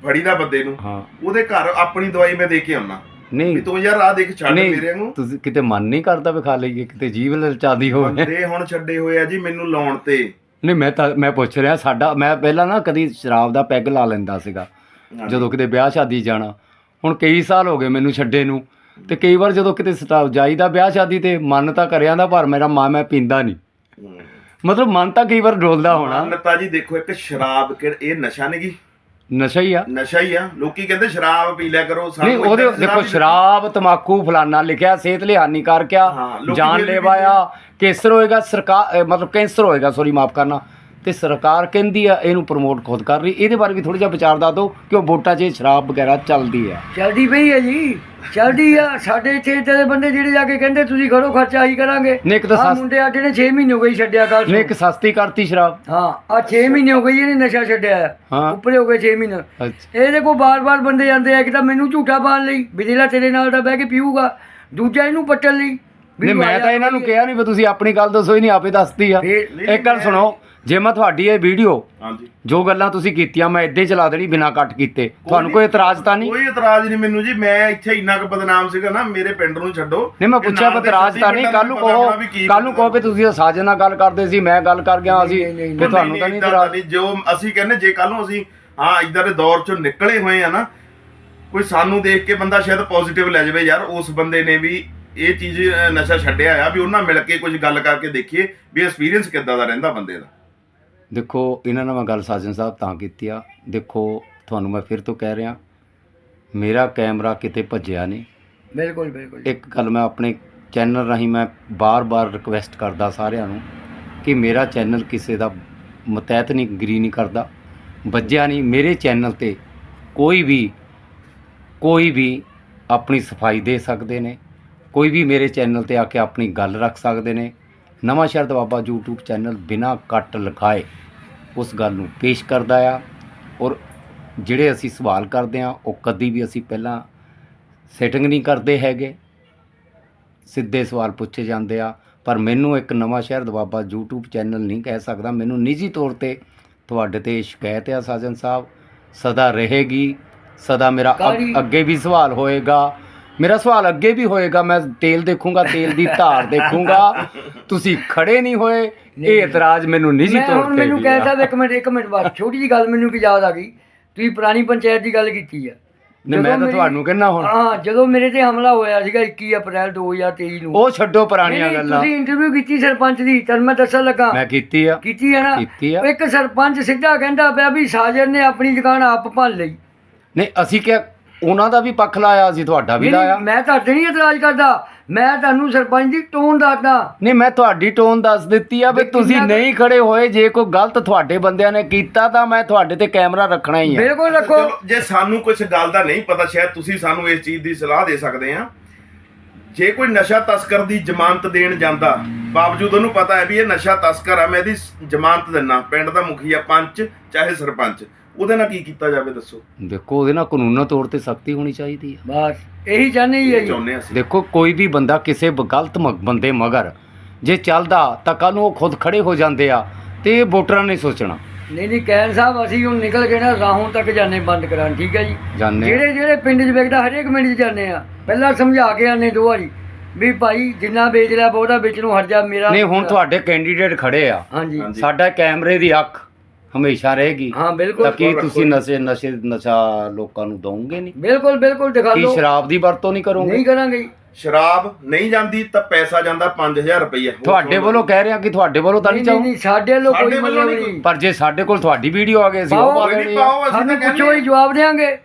[SPEAKER 3] ਫੜੀਦਾ ਬੰਦੇ ਨੂੰ
[SPEAKER 1] ਹਾਂ।
[SPEAKER 3] ਉਹਦੇ ਘਰ ਆਪਣੀ ਦਵਾਈ ਮੈਂ ਦੇ ਕੇ ਆਉਣਾ
[SPEAKER 1] ਨਹੀਂ।
[SPEAKER 3] ਤੂੰ ਯਾਰ ਆ ਦੇਖ ਛੱਡ ਮੇਰੇ ਨੂੰ
[SPEAKER 1] ਤੁਸੀਂ ਕਿਤੇ ਮਨ ਨਹੀਂ ਕਰਦਾ ਵੀ ਖਾ ਲਈਏ ਕਿਤੇ ਜੀਵ ਲਲਚਾਦੀ ਹੋਵੇ।
[SPEAKER 3] ਬੰਦੇ ਹੁਣ ਛੱਡੇ ਹੋਏ ਆ ਜੀ ਮੈਨੂੰ ਲਾਉਣ ਤੇ।
[SPEAKER 1] ਨਹੀਂ ਮੈਂ ਤਾਂ ਮੈਂ ਪੁੱਛ ਰਿਹਾ ਸਾਡਾ ਮੈਂ ਪਹਿਲਾਂ ਨਾ ਕਦੀ ਸ਼ਰਾਬ ਦਾ ਪੈਗ ਲਾ ਲੈਂਦਾ ਸੀਗਾ ਜਦੋਂ ਕਿਤੇ ਵਿਆਹ ਸ਼ਾਦੀ ਜਾਣਾ। ਹੁਣ ਕਈ ਸਾਲ ਹੋ ਗਏ ਮੈਨੂੰ ਛੱਡੇ ਨੂੰ ਤੇ ਕਈ ਵਾਰ ਜਦੋਂ ਕਿਤੇ ਸਟਾਫ ਜਾਈਦਾ ਵਿਆਹ ਸ਼ਾਦੀ ਤੇ ਮਨ ਤਾਂ ਕਰਿਆ ਦਾ ਪਰ ਮੇਰਾ ਮਾਂ ਮੈਂ ਪੀਂਦਾ ਨਹੀਂ। ਮਤਲਬ ਮਨ ਤਾਂ ਕਈ ਵਾਰ ਡੋਲਦਾ ਹੋਣਾ।
[SPEAKER 3] ਮਾਨਤਾ ਜੀ ਦੇਖੋ ਇੱਕ ਸ਼ਰਾਬ ਕਿ ਇਹ ਨਸ਼ਾ ਨਹੀਂ ਗੀ?
[SPEAKER 1] ਨਸ਼ਾ ਹੀ ਆ।
[SPEAKER 3] ਨਸ਼ਾ ਹੀ ਆ। ਲੋਕੀ ਕਹਿੰਦੇ ਸ਼ਰਾਬ ਪੀ ਲਿਆ ਕਰੋ ਸਾਨੂੰ
[SPEAKER 1] ਨਹੀਂ ਉਹਦੇ ਦੇਖੋ ਸ਼ਰਾਬ ਤਮਾਕੂ ਫਲਾਨਾ ਲਿਖਿਆ ਸਿਹਤ ਲਈ ਹਾਨੀਕਾਰਕ ਆ
[SPEAKER 3] ਲੋਕੀ
[SPEAKER 1] ਜਾਨ
[SPEAKER 3] ਫਿਰ ਵੀ
[SPEAKER 1] ਲੈਵਾ ਆ ਕੈਂਸਰ ਹੋਏਗਾ ਸਰਕਾਰ ਮਤਲਬ ਕੈਂਸਰ ਹੋਏਗਾ ਸੌਰੀ ਮਾਫ ਕਰਨਾ। ਤੇ ਸਰਕਾਰ ਕਹਿੰਦੀ ਆ ਇਹਨੂੰ ਪ੍ਰਮੋਟ ਖੁਦ ਕਰ ਰਹੀ। ਇਹਦੇ ਬਾਰੇ ਵੀ ਥੋੜਾ ਜਿਹਾ ਵਿਚਾਰ ਦੱਸ ਦਿਓ ਕਿ ਉਹ ਵੋਟਾਂ 'ਚ ਇਹ ਸ਼ਰਾਬ ਵਗੈਰਾ ਚੱਲਦੀ ਆ।
[SPEAKER 2] ਚੱਲਦੀ ਪਈ ਹੈ ਜੀ। ਚੱਲਦੀ ਆ। ਸਾਡੇ ਇੱਥੇ ਇੱਥੇ ਦੇ ਬੰਦੇ ਜਿਹੜੇ ਜਾ ਕੇ ਕਹਿੰਦੇ ਤੁਸੀਂ ਕਰੋ ਖਰਚਾ ਹੀ ਕਰਾਂਗੇ।
[SPEAKER 1] ਨਹੀਂ ਇੱਕ ਤਾਂ
[SPEAKER 2] ਆਹ
[SPEAKER 1] ਸਸ-
[SPEAKER 2] ਮੁੰਡੇ ਆ ਜਿਹੜੇ 6 ਮਹੀਨੇ ਹੋ ਗਏ ਛੱਡਿਆ ਕਰ
[SPEAKER 1] ਨੇ ਇੱਕ ਸਸਤੀ ਕਰਤੀ ਸ਼ਰਾਬ।
[SPEAKER 2] ਹਾਂ ਆ 6 ਮਹੀਨੇ ਹੋ ਗਏ ਇਹਨੇ ਨਸ਼ਾ ਛੱਡਿਆ। ਆ।
[SPEAKER 1] ਹਾਂ।
[SPEAKER 2] ਉੱਪਰੇ ਹੋ ਗਏ 6 ਮਹੀਨੇ।
[SPEAKER 1] ਅੱਛਾ।
[SPEAKER 2] ਇਹਦੇ ਕੋਲ ਬਾਰ-ਬਾਰ ਬੰਦੇ ਜਾਂਦੇ ਆ ਕਿ ਤਾਂ ਮੈਨੂੰ ਝੂਠਾ ਪਾਣ ਲਈ। ਵੀ ਜਿਹੜਾ ਤੇਰੇ ਨਾਲ ਦਾ ਬਹਿ ਕੇ ਪੀਊਗਾ। ਦੂਜਾ ਇਹਨੂੰ ਪੱਟਣ ਲਈ। ਵੀ
[SPEAKER 1] ਨਹੀਂ ਮੈਂ ਤਾਂ ਇਹਨਾਂ ਨੂੰ। ਕਿਹਾ ਨਹੀਂ ਵੀ ਤੁਸੀਂ ਆਪਣੀ ਗੱਲ ਦੱਸੋ ਹੀ ਨਹੀਂ ਆਪੇ ਦੱਸਦੀ ਆ।
[SPEAKER 2] ਫਿਰ-
[SPEAKER 1] ਇੱਕ ਗੱਲ ਸੁਣੋ। ਜੇ ਮੈਂ ਤੁਹਾਡੀ ਇਹ ਵੀਡੀਓ
[SPEAKER 3] ਹਾਂਜੀ।
[SPEAKER 1] ਜੋ ਗੱਲਾਂ ਤੁਸੀਂ ਕੀਤੀਆਂ ਮੈਂ ਇੱਦਾਂ ਹੀ ਚਲਾ ਦੇਣੀ ਬਿਨਾਂ ਕੱਟ ਕੀਤੇ। ਤੁਹਾਨੂੰ ਕੋਈ ਇਤਰਾਜ਼ ਤਾਂ ਨਹੀਂ?
[SPEAKER 3] ਕੋਈ ਇਤਰਾਜ਼ ਨਹੀਂ ਮੈਨੂੰ ਜੀ ਮੈਂ ਇੱਥੇ ਇੰਨਾ ਕੁ ਬਦਨਾਮ ਸੀਗਾ ਨਾ ਮੇਰੇ ਪਿੰਡ ਨੂੰ ਛੱਡੋ।
[SPEAKER 1] ਨਹੀਂ ਮੈਂ ਪੁੱਛਿਆ ਇਤਰਾਜ਼ ਤਾਂ ਨਹੀਂ ਕੱਲ ਨੂੰ ਕਹੋ ਕੱਲ ਨੂੰ ਕਹੋ ਵੀ ਤੁਸੀਂ ਸਾਜਨ ਨਾਲ ਗੱਲ ਕਰਦੇ ਸੀ ਮੈਂ ਗੱਲ ਕਰ ਗਿਆ ਅਸੀਂ ਤੇ ਤੁਹਾਨੂੰ ਤਾਂ ਨਹੀਂ ਇਤਰਾਜ਼।
[SPEAKER 3] ਨਹੀਂ, ਜੋ ਅਸੀਂ ਕਹਿੰਦੇ ਜੇ ਕੱਲ ਨੂੰ ਅਸੀਂ ਹਾਂ ਇਦਾਂ ਦੇ ਦੌਰ ਚੋਂ ਨਿਕਲੇ ਹੋਏ ਆ ਨਾ ਕੋਈ ਸਾਨੂੰ ਦੇਖ ਕੇ ਬੰਦਾ ਸ਼ਾਇਦ ਪੋਜ਼ਿਟਿਵ ਲੈ ਜਾਵੇ ਯਾਰ ਉਸ ਬੰਦੇ ਨੇ ਵੀ ਇਹ ਚੀਜ਼ ਨਸ਼ਾ ਛੱਡਿਆ ਆ ਵੀ ਉਹਨਾਂ ਮਿਲ ਕੇ ਕੁਝ ਗੱਲ ਕਰਕੇ ਦੇਖੀਏ ਵੀ ਐਕਸਪੀਰੀਅੰਸ ਕਿੱਦਾਂ ਦਾ ਰਹਿੰਦਾ ਬੰਦੇ ਦਾ।
[SPEAKER 1] ਦੇਖੋ ਇਹਨਾਂ ਨਾਲ ਮੈਂ ਗੱਲ ਸਾਜਨ ਸਾਹਿਬ ਤਾਂ ਕੀਤੀ ਆ। ਦੇਖੋ ਤੁਹਾਨੂੰ ਮੈਂ ਫਿਰ ਤੋਂ ਕਹਿ ਰਿਹਾ ਮੇਰਾ ਕੈਮਰਾ ਕਿਤੇ ਭੱਜਿਆ ਨਹੀਂ।
[SPEAKER 2] ਬਿਲਕੁਲ ਬਿਲਕੁਲ
[SPEAKER 1] ਇੱਕ ਗੱਲ ਮੈਂ ਆਪਣੇ ਚੈਨਲ ਰਾਹੀਂ ਮੈਂ ਬਾਰ-ਬਾਰ ਰਿਕਵੈਸਟ ਕਰਦਾ ਸਾਰਿਆਂ ਨੂੰ ਕਿ ਮੇਰਾ ਚੈਨਲ ਕਿਸੇ ਦਾ ਮਤਹਿਤ ਨਹੀਂ ਗਰੀ ਨਹੀਂ ਕਰਦਾ ਵੱਜਿਆ ਨਹੀਂ। ਮੇਰੇ ਚੈਨਲ ਤੇ ਕੋਈ ਵੀ ਕੋਈ ਵੀ ਆਪਣੀ ਸਫ਼ਾਈ ਦੇ ਸਕਦੇ ਨੇ ਕੋਈ ਵੀ ਮੇਰੇ ਚੈਨਲ ਤੇ ਆ ਕੇ ਆਪਣੀ ਗੱਲ ਰੱਖ ਸਕਦੇ ਨੇ। ਨਵਾਂ ਸ਼ਹਿਰ ਦਾ ਬਾਬਾ YouTube ਚੈਨਲ ਬਿਨਾ ਕੱਟ ਲਿਖਾਏ। ਉਸ ਗੱਲ ਨੂੰ ਪੇਸ਼ ਕਰਦਾ ਆ ਔਰ ਜਿਹੜੇ ਅਸੀਂ ਸਵਾਲ ਕਰਦੇ ਆ ਉਹ ਕਦੀ ਵੀ ਅਸੀਂ ਪਹਿਲਾਂ ਸੈਟਿੰਗ ਨਹੀਂ ਕਰਦੇ ਹੈਗੇ। ਸਿੱਧੇ ਸਵਾਲ ਪੁੱਛੇ ਜਾਂਦੇ ਆ ਪਰ ਮੈਨੂੰ ਇੱਕ ਨਵਾਂ ਸ਼ਹਿਰ ਦਵਾਬਾ YouTube ਚੈਨਲ ਨਹੀਂ ਕਹਿ ਸਕਦਾ। ਮੈਨੂੰ ਨਿੱਜੀ ਤੌਰ ਤੇ ਤੁਹਾਡੇ ਤੇ ਸ਼ਿਕਾਇਤ ਆ ਸਾਜਨ ਸਾਹਿਬ। ਸਦਾ ਰਹੇਗੀ ਸਦਾ ਮੇਰਾ ਅੱਗ- ਵੀ ਸਵਾਲ ਹੋਏਗਾ। ਮੇਰਾ ਸਵਾਲ ਅੱਗੇ ਵੀ ਹੋਏਗਾ ਮੈਂ ਤੇਲ ਦੇਖੂੰਗਾ ਤੇਲ ਦੀ ਧਾਰ ਦੇਖੂੰਗਾ। ਤੁਸੀਂ ਖੜੇ ਨਹੀਂ ਹੋਏ ਇਹ ਇਤਰਾਜ਼ ਮੈਨੂੰ ਨਿੱਜੀ
[SPEAKER 2] ਮੈਂ
[SPEAKER 1] ਤੌਰ
[SPEAKER 2] ਹੁਣ
[SPEAKER 1] ਤੇ
[SPEAKER 2] ਮੈਨੂੰ
[SPEAKER 1] ਵੀ
[SPEAKER 2] ਕਹਿ। ਸਾਹਿਬ ਇੱਕ ਮਿੰਟ ਇੱਕ ਮਿੰਟ ਬਾਅਦ ਛੋਟੀ ਜੀ ਗੱਲ ਮੈਨੂੰ ਕੀ ਯਾਦ ਆ ਗਈ। ਤੁਸੀਂ ਪੁਰਾਣੀ ਪੰਚਾਇਤ ਦੀ ਗੱਲ ਕੀਤੀ ਆ।
[SPEAKER 1] ਨਹੀਂ ਮੈਂ
[SPEAKER 2] ਜਦੋਂ
[SPEAKER 1] ਤਾਂ
[SPEAKER 2] ਮੇਰੀ-
[SPEAKER 1] ਤੁਹਾਨੂੰ ਕਹਿੰਦਾ ਹੁਣ।
[SPEAKER 2] ਹਾਂ ਜਦੋਂ ਮੇਰੇ ਤੇ ਹਮਲਾ ਹੋਇਆ ਸੀਗਾ 21 ਅਪ੍ਰੈਲ 2023 ਨੂੰ।
[SPEAKER 1] ਉਹ ਛੱਡੋ ਪੁਰਾਣੀਆਂ
[SPEAKER 2] ਨਹੀਂ,
[SPEAKER 1] ਗੱਲਾਂ।
[SPEAKER 2] ਤੁਸੀਂ ਇੰਟਰਵਿਊ ਕੀਤੀ ਸਰਪੰਚ ਦੀ ਤੈਨੂੰ ਮੈਂ ਦੱਸਣ ਲੱਗਾ।
[SPEAKER 1] ਮੈਂ ਕੀਤੀ ਆ।
[SPEAKER 2] ਕੀਤੀ ਹੈ ਨਾ।
[SPEAKER 1] ਕੀਤੀ ਆ।
[SPEAKER 2] ਇੱਕ ਸਰਪੰਚ ਸਿੱਧਾ ਕਹਿੰਦਾ ਪਿਆ ਵੀ ਸਾਜਰ ਨੇ ਆਪਣੀ ਦੁਕਾਨ ਆਪ ਭੰਨ ਲਈ।
[SPEAKER 1] ਨਹੀਂ ਅਸੀਂ ਕਿਹਾ ਉਹਨਾਂ ਦਾ ਵੀ ਪੱਖ ਲਾਇਆ ਅਸੀਂ ਤੁਹਾਡਾ ਵੀ
[SPEAKER 2] ਨਹੀਂ,
[SPEAKER 1] ਲਾਇਆ।
[SPEAKER 2] ਮੈਂ ਤੁਹਾਡੇ ਨਹੀਂ ਇਤਰਾਜ਼ ਕਰਦਾ। ਮੈਂ ਤੁਹਾਨੂੰ ਸਰਪੰਚ ਦੀ ਟੋਨ ਦੱਸਦਾ।
[SPEAKER 1] ਨਹੀਂ ਮੈਂ ਤੁਹਾਡੀ ਟੋਨ ਦੱਸ ਦਿੱਤੀ ਆ ਵੀ
[SPEAKER 2] ਵੀ
[SPEAKER 1] ਤੁਸੀਂ
[SPEAKER 2] ਕਿੰਨਾ
[SPEAKER 1] ਨਹੀਂ ਖੜੇ ਹੋਏ ਜੇ ਕੋਈ ਗਲਤ ਤੁਹਾਡੇ ਬੰਦਿਆਂ ਨੇ ਕੀਤਾ ਤਾਂ ਮੈਂ ਤੁਹਾਡੇ ਤੇ ਕੈਮਰਾ ਰੱਖਣਾ ਹੀ ਆ।
[SPEAKER 2] ਬਿਲਕੁਲ ਰੱਖੋ।
[SPEAKER 3] ਚਲੋ ਜੇ ਸਾਨੂੰ ਕੁਝ ਗੱਲ ਦਾ ਨਹੀਂ ਪਤਾ ਸ਼ਾਇਦ ਤੁਸੀਂ ਸਾਨੂੰ ਇਸ ਚੀਜ਼ ਦੀ ਸਲਾਹ ਦੇ ਸਕਦੇ ਆ। ਜੇ ਕੋਈ ਨਸ਼ਾ ਤਸਕਰ ਦੀ ਜ਼ਮਾਨਤ ਦੇਣ ਜਾਂਦਾ ਬਾਵਜੂਦ ਉਹਨੂੰ ਪਤਾ ਹੈ ਵੀ ਇਹ ਨਸ਼ਾ ਤਸਕਰ ਆ ਮੈਂ ਇਹਦੀ ਸ- ਜ਼ਮਾਨਤ ਦਿੰਨਾ। ਪਿੰਡ ਦਾ ਮੁਖੀਆ ਪੰਚ ਚਾਹੇ ਸਰਪੰਚ। ਉਹਦੇ ਨਾਲ ਕੀ ਕੀਤਾ ਜਾਵੇ ਦੱਸੋ?
[SPEAKER 1] ਦੇਖੋ ਉਹਦੇ ਨਾਲ ਕਾਨੂੰਨੀ ਤੌਰ ਤੇ ਸਖਤੀ ਹੋਣੀ ਚਾਹੀਦੀ ਆ।
[SPEAKER 2] ਬਸ ਇਹੀ ਚਾਹੁੰਦੇ ਹੀ ਹੈ
[SPEAKER 3] ਇਹ
[SPEAKER 2] ਜੀ।
[SPEAKER 3] ਚਾਹੁੰਦੇ ਅਸੀਂ।
[SPEAKER 1] ਦੇਖੋ ਕੋਈ ਵੀ ਬੰਦਾ ਕਿਸੇ ਬ- ਗਲਤ ਮ- ਬੰਦੇ ਮਗਰ ਜੇ ਚੱਲਦਾ ਤਾਂ ਕੱਲ ਨੂੰ ਉਹ ਖੁਦ ਖੜੇ ਹੋ ਜਾਂਦੇ ਆ ਤੇ ਇਹ ਵੋਟਰਾਂ ਨੇ ਸੋਚਣਾ।
[SPEAKER 2] ਨਹੀਂ ਨਹੀਂ ਕਹਿਣ ਸਾਹਿਬ ਅਸੀਂ ਹੁਣ ਨਿਕਲ ਕੇ ਨਾ ਰਾਹੋਂ ਤੱਕ ਜਾਣੇ ਬੰਦ ਕਰਾਂ ਠੀਕ ਹੈ ਜੀ?
[SPEAKER 1] ਜਾਣੇ
[SPEAKER 2] ਜਿਹੜੇ ਜਿਹੜੇ ਪਿੰਡ 'ਚ ਵੇਖਦਾ ਹਰੇਕ ਪਿੰਡ 'ਚ ਜਾਂਦੇ ਆ। ਪਹਿਲਾਂ ਸਮਝਾ ਕੇ ਆਨੇ ਦੋ ਵਾਰੀ ਵੀ ਭਾਈ ਜਿੰਨਾ ਵੇਚ ਲਿਆ ਬਹੁਤਾ ਵਿੱਚ ਨੂੰ ਹਟ ਜਾ ਮੇਰਾ
[SPEAKER 1] ਨਹੀਂ ਹੁਣ ਤੁਹਾਡੇ ਕੈਂਡੀਡੇਟ ਖੜੇ ਆ।
[SPEAKER 2] ਹਾਂਜੀ।
[SPEAKER 3] ਹਾਂਜੀ।
[SPEAKER 1] ਸਾਡਾ ਕੈਮਰੇ ਦੀ ਅੱਖ। ਹਮੇਸ਼ਾ ਰਹੇਗੀ।
[SPEAKER 2] ਹਾਂ
[SPEAKER 1] ਤਾਂ
[SPEAKER 2] ਬਿਲਕੁਲ
[SPEAKER 1] ਕੀ ਤੁਸੀਂ ਨਸ਼ੇ ਨਸ਼ੇ ਨਸ਼ਾ ਲੋਕਾਂ ਨੂੰ ਦਵੋਗੇ ਨਹੀਂ?
[SPEAKER 2] ਬਿਲਕੁਲ ਬਿਲਕੁਲ ਦਿਖਾ
[SPEAKER 1] ਕੀ
[SPEAKER 2] ਲਓ
[SPEAKER 1] ਸ਼ਰਾਬ ਦੀ ਵਰਤੋਂ ਨਹੀਂ ਕਰੋਗੇ?
[SPEAKER 2] ਨਹੀਂ ਕਰਾਂਗੇ। ਜੀ।
[SPEAKER 3] ਸ਼ਰਾਬ ਨਹੀਂ ਜਾਂਦੀ ਤਾਂ ਪੈਸਾ ਜਾਂਦਾ 5000 ਰੁਪਈਆ। ਹੋਰ
[SPEAKER 1] ਤੁਹਾਡੇ ਵੱਲੋਂ ਕਹਿ ਰਿਹਾ ਕਿ ਤੁਹਾਡੇ ਵੱਲੋਂ ਤਾਂ
[SPEAKER 2] ਨਹੀਂ
[SPEAKER 1] ਨਹੀਂ
[SPEAKER 2] ਨਹੀਂ
[SPEAKER 1] ਚਾਹੋ
[SPEAKER 2] ਨਹੀਂ ਸਾਡੇ ਵੱਲੋਂ ਕੋਈ
[SPEAKER 3] ਵੱਲੋਂ
[SPEAKER 2] ਮਤਲਬ
[SPEAKER 3] ਨਹੀਂ
[SPEAKER 2] ਨਹੀਂ।
[SPEAKER 1] ਪਰ ਜੇ ਸਾਡੇ ਕੋਲ ਤੁਹਾਡੀ ਵੀਡੀਓ ਆ ਗਈ ਅਸੀਂ ਉਹ ਪਾ
[SPEAKER 3] ਕੋਈ
[SPEAKER 1] ਦੇਣੀ
[SPEAKER 3] ਨਹੀਂ
[SPEAKER 1] ਆ।
[SPEAKER 3] ਪਾਓ ਅਸੀਂ
[SPEAKER 2] ਸਾਨੂੰ
[SPEAKER 3] ਤਾਂ
[SPEAKER 2] ਪੁੱਛੋ
[SPEAKER 3] ਕਹਿੰਦੇ
[SPEAKER 2] ਹੀ ਜਵਾਬ ਦੇਾਂਗੇ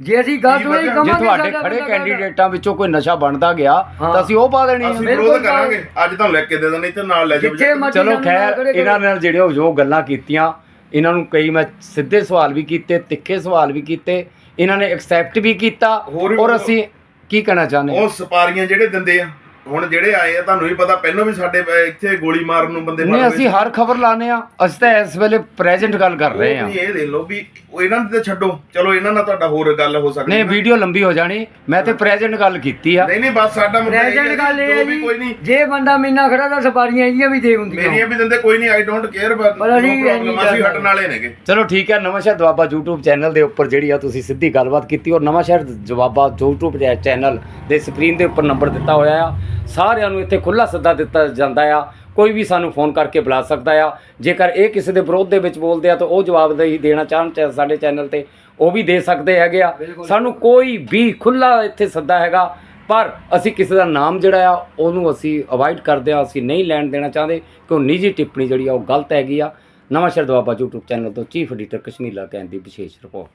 [SPEAKER 2] ਜੇ ਅਸੀਂ ਗਲਤ ਹੋਈ ਕਮਾਂਗੇ
[SPEAKER 1] ਜੇ ਤੁਹਾਡੇ
[SPEAKER 2] ਸਾਡਾ
[SPEAKER 1] ਖੜੇ
[SPEAKER 2] ਬੰਦਾ।
[SPEAKER 1] ਕੈਂਡੀਡੇਟਾਂ ਵਿੱਚੋਂ ਕੋਈ ਨਸ਼ਾ ਬਣਦਾ ਗਿਆ
[SPEAKER 2] ਹਾਂ।
[SPEAKER 1] ਤਾਂ ਅਸੀਂ ਉਹ ਪਾ ਦੇਣੀ ਆ।
[SPEAKER 3] ਅਸੀਂ
[SPEAKER 2] ਬਿਲਕੁਲ
[SPEAKER 3] ਵਿਰੋਧ ਕਰਾਂਗੇ। ਅੱਜ ਤਾਂ ਲੈ ਕੇ ਦੇ ਦੇਣੀ ਤੇ ਨਾਲ ਲੈ ਜਾਓ
[SPEAKER 2] ਜਿੱਥੇ ਮਰਜ਼ੀ
[SPEAKER 1] ਚਲੋ ਖੈਰ। ਇਹਨਾਂ ਨਾਲ ਜਿਹੜੇ ਉਹ ਜੋ ਗੱਲਾਂ ਕੀਤੀਆਂ ਇਹਨਾਂ ਨੂੰ ਕਈ ਮੈਂ ਸਿੱਧੇ ਸਵਾਲ ਵੀ ਕੀਤੇ ਤਿੱਖੇ ਸਵਾਲ ਵੀ ਕੀਤੇ ਇਹਨਾਂ ਨੇ ਐਕਸੈਪਟ ਵੀ ਕੀਤਾ
[SPEAKER 3] ਹੋਰ ਵੀ
[SPEAKER 1] ਔਰ ਅਸੀਂ ਕੀ ਕਹਿਣਾ ਚਾਹੁੰਦੇ ਹਾਂ?
[SPEAKER 3] ਉਹ ਸਪਾਰੀਆਂ ਜਿਹੜੇ ਦਿੰਦੇ ਆ। ਹੁਣ ਜਿਹੜੇ ਆਏ ਆ ਤੁਹਾਨੂੰ ਵੀ ਪਤਾ ਪਹਿਲਾਂ ਵੀ ਸਾਡੇ ਇੱਥੇ ਗੋਲੀ ਮਾਰਨ ਨੂੰ ਬੰਦੇ
[SPEAKER 1] ਨਹੀਂ ਅਸੀਂ ਹਰ ਖਬਰ ਲਾਣੇ ਆ ਅਸੀਂ ਤਾਂ ਇਸ ਵੇਲੇ ਪ੍ਰੈਜ਼ੈਂਟ ਗੱਲ ਕਰ ਰਹੇ ਆ
[SPEAKER 3] ਇਹ ਦੇਖ ਲਓ ਵੀ ਉਹ ਇਹਨਾਂ ਦੀ ਤਾਂ ਛੱਡੋ। ਚਲੋ ਇਹਨਾਂ ਨਾਲ ਤੁਹਾਡਾ ਹੋਰ ਗੱਲ ਹੋ ਸਕਦੀ
[SPEAKER 1] ਨਹੀਂ
[SPEAKER 3] ਨਾ।
[SPEAKER 1] ਵੀਡੀਓ ਲੰਬੀ ਹੋ ਜਾਣੀ। ਮੈਂ ਤੇ ਪ੍ਰੈਜ਼ੈਂਟ ਗੱਲ ਕੀਤੀ ਆ।
[SPEAKER 3] ਨਹੀਂ ਨਹੀਂ ਬਸ ਸਾਡਾ ਮੁੱਦਾ ਇਹ
[SPEAKER 2] ਪ੍ਰੈਜ਼ੈਂਟ ਗੱਲ ਇਹ
[SPEAKER 3] ਵੀ ਕੋਈ ਨਹੀਂ।
[SPEAKER 2] ਜੀ ਜੇ ਬੰਦਾ ਮੇਨਾ ਖੜਾ ਤਾਂ ਸਪਾਰੀਆਂ ਇਹਦੀਆਂ ਵੀ ਦੇ ਹੁੰਦੀਆਂ।
[SPEAKER 3] ਮੇਰੀਆਂ ਵੀ ਦਿੰਦੇ ਕੋਈ ਨਹੀਂ ਆਈ ਡੋਂਟ ਕੇਅਰ
[SPEAKER 2] ਪਰ ਅਸੀਂ।
[SPEAKER 3] ਹਟਣ ਵਾਲੇ ਨੇਗੇ।
[SPEAKER 1] ਚਲੋ ਠੀਕ ਹੈ ਨਵਾਂ ਸ਼ਹਿਰ ਦਵਾਬਾ YouTube ਚੈਨਲ ਦੇ ਉੱਪਰ ਜਿਹੜੀ ਆ ਤੁਸੀਂ ਸਿੱਧੀ ਗੱਲਬਾਤ ਕੀਤੀ ਔਰ ਨਵਾਂ ਸ਼ਹਿਰ ਜਵਾਬਾ YouTube ਦੇ ਚੈਨਲ ਦੇ ਸਕਰੀਨ ਦੇ ਉੱਪਰ ਨੰਬਰ ਦਿੱਤਾ ਹੋਇਆ ਆ। ਸਾਰਿਆਂ ਨੂੰ ਇੱਥੇ ਖੁੱਲਾ ਸੱਦਾ ਦਿੱਤਾ ਜਾਂਦਾ ਆ। ਕੋਈ ਵੀ ਸਾਨੂੰ ਫੋਨ ਕਰਕੇ ਬੁਲਾ ਸਕਦਾ ਆ। ਜੇਕਰ ਇਹ ਕਿਸੇ ਦੇ ਵਿਰੋਧ ਦੇ ਵਿੱਚ ਬੋਲਦੇ ਆ ਤਾਂ ਉਹ ਜਵਾਬ ਦੇ ਹੀ ਦੇਣਾ ਚਾਹਣ ਸਾਡੇ ਚੈਨਲ ਤੇ ਉਹ ਵੀ ਦੇ ਸਕਦੇ ਹੈਗੇ ਆ। ਸਾਨੂੰ ਕੋਈ ਵੀ ਖੁੱਲਾ ਇੱਥੇ ਸੱਦਾ ਹੈਗਾ ਪਰ ਅਸੀਂ ਕਿਸੇ ਦਾ ਨਾਮ ਜਿਹੜਾ ਆ ਉਹਨੂੰ ਅਸੀਂ ਅਵਾਇਡ ਕਰਦੇ ਆ ਅਸੀਂ ਨਹੀਂ ਲੈਣ ਦੇਣਾ ਚਾਹੁੰਦੇ ਕਿ ਉਹ ਨਿੱਜੀ ਟਿੱਪਣੀ ਜਿਹੜੀ ਆ ਉਹ ਗਲਤ ਹੈਗੀ ਆ। ਨਵਾਂ ਸ਼ਹਿਰ ਦੁਆਬਾ YouTube ਚੈਨਲ ਤੋਂ ਚੀਫ ਐਡੀਟਰ ਕਸ਼ਮੀਲਾ ਕਹਿਣ ਦੀ ਵਿਸ਼ੇਸ਼ ਰਿਪੋਰਟ।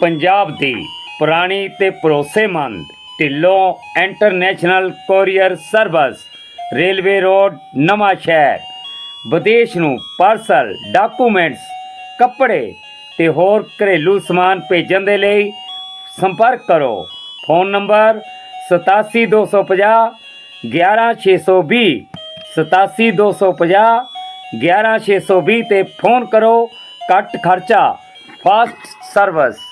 [SPEAKER 1] ਪੰਜਾਬ ਦੀ ਪੁਰਾਣੀ ਤੇ ਭਰੋਸੇਮੰਦ Dhillon international courier service, railway road, Nawan Shahr. ਵਿਦੇਸ਼ ਨੂੰ ਪਾਰਸਲ ਡਾਕੂਮੈਂਟਸ ਕੱਪੜੇ ਤੇ ਹੋਰ ਘਰੇਲੂ ਸਮਾਨ ਭੇਜਣ ਦੇ ਲਈ ਸੰਪਰਕ ਕਰੋ। ਫੋਨ ਨੰਬਰ 87250 11620 87250 11620 ਤੇ ਫੋਨ ਕਰੋ। ਘੱਟ ਖਰਚਾ ਫਾਸਟ ਸਰਵਿਸ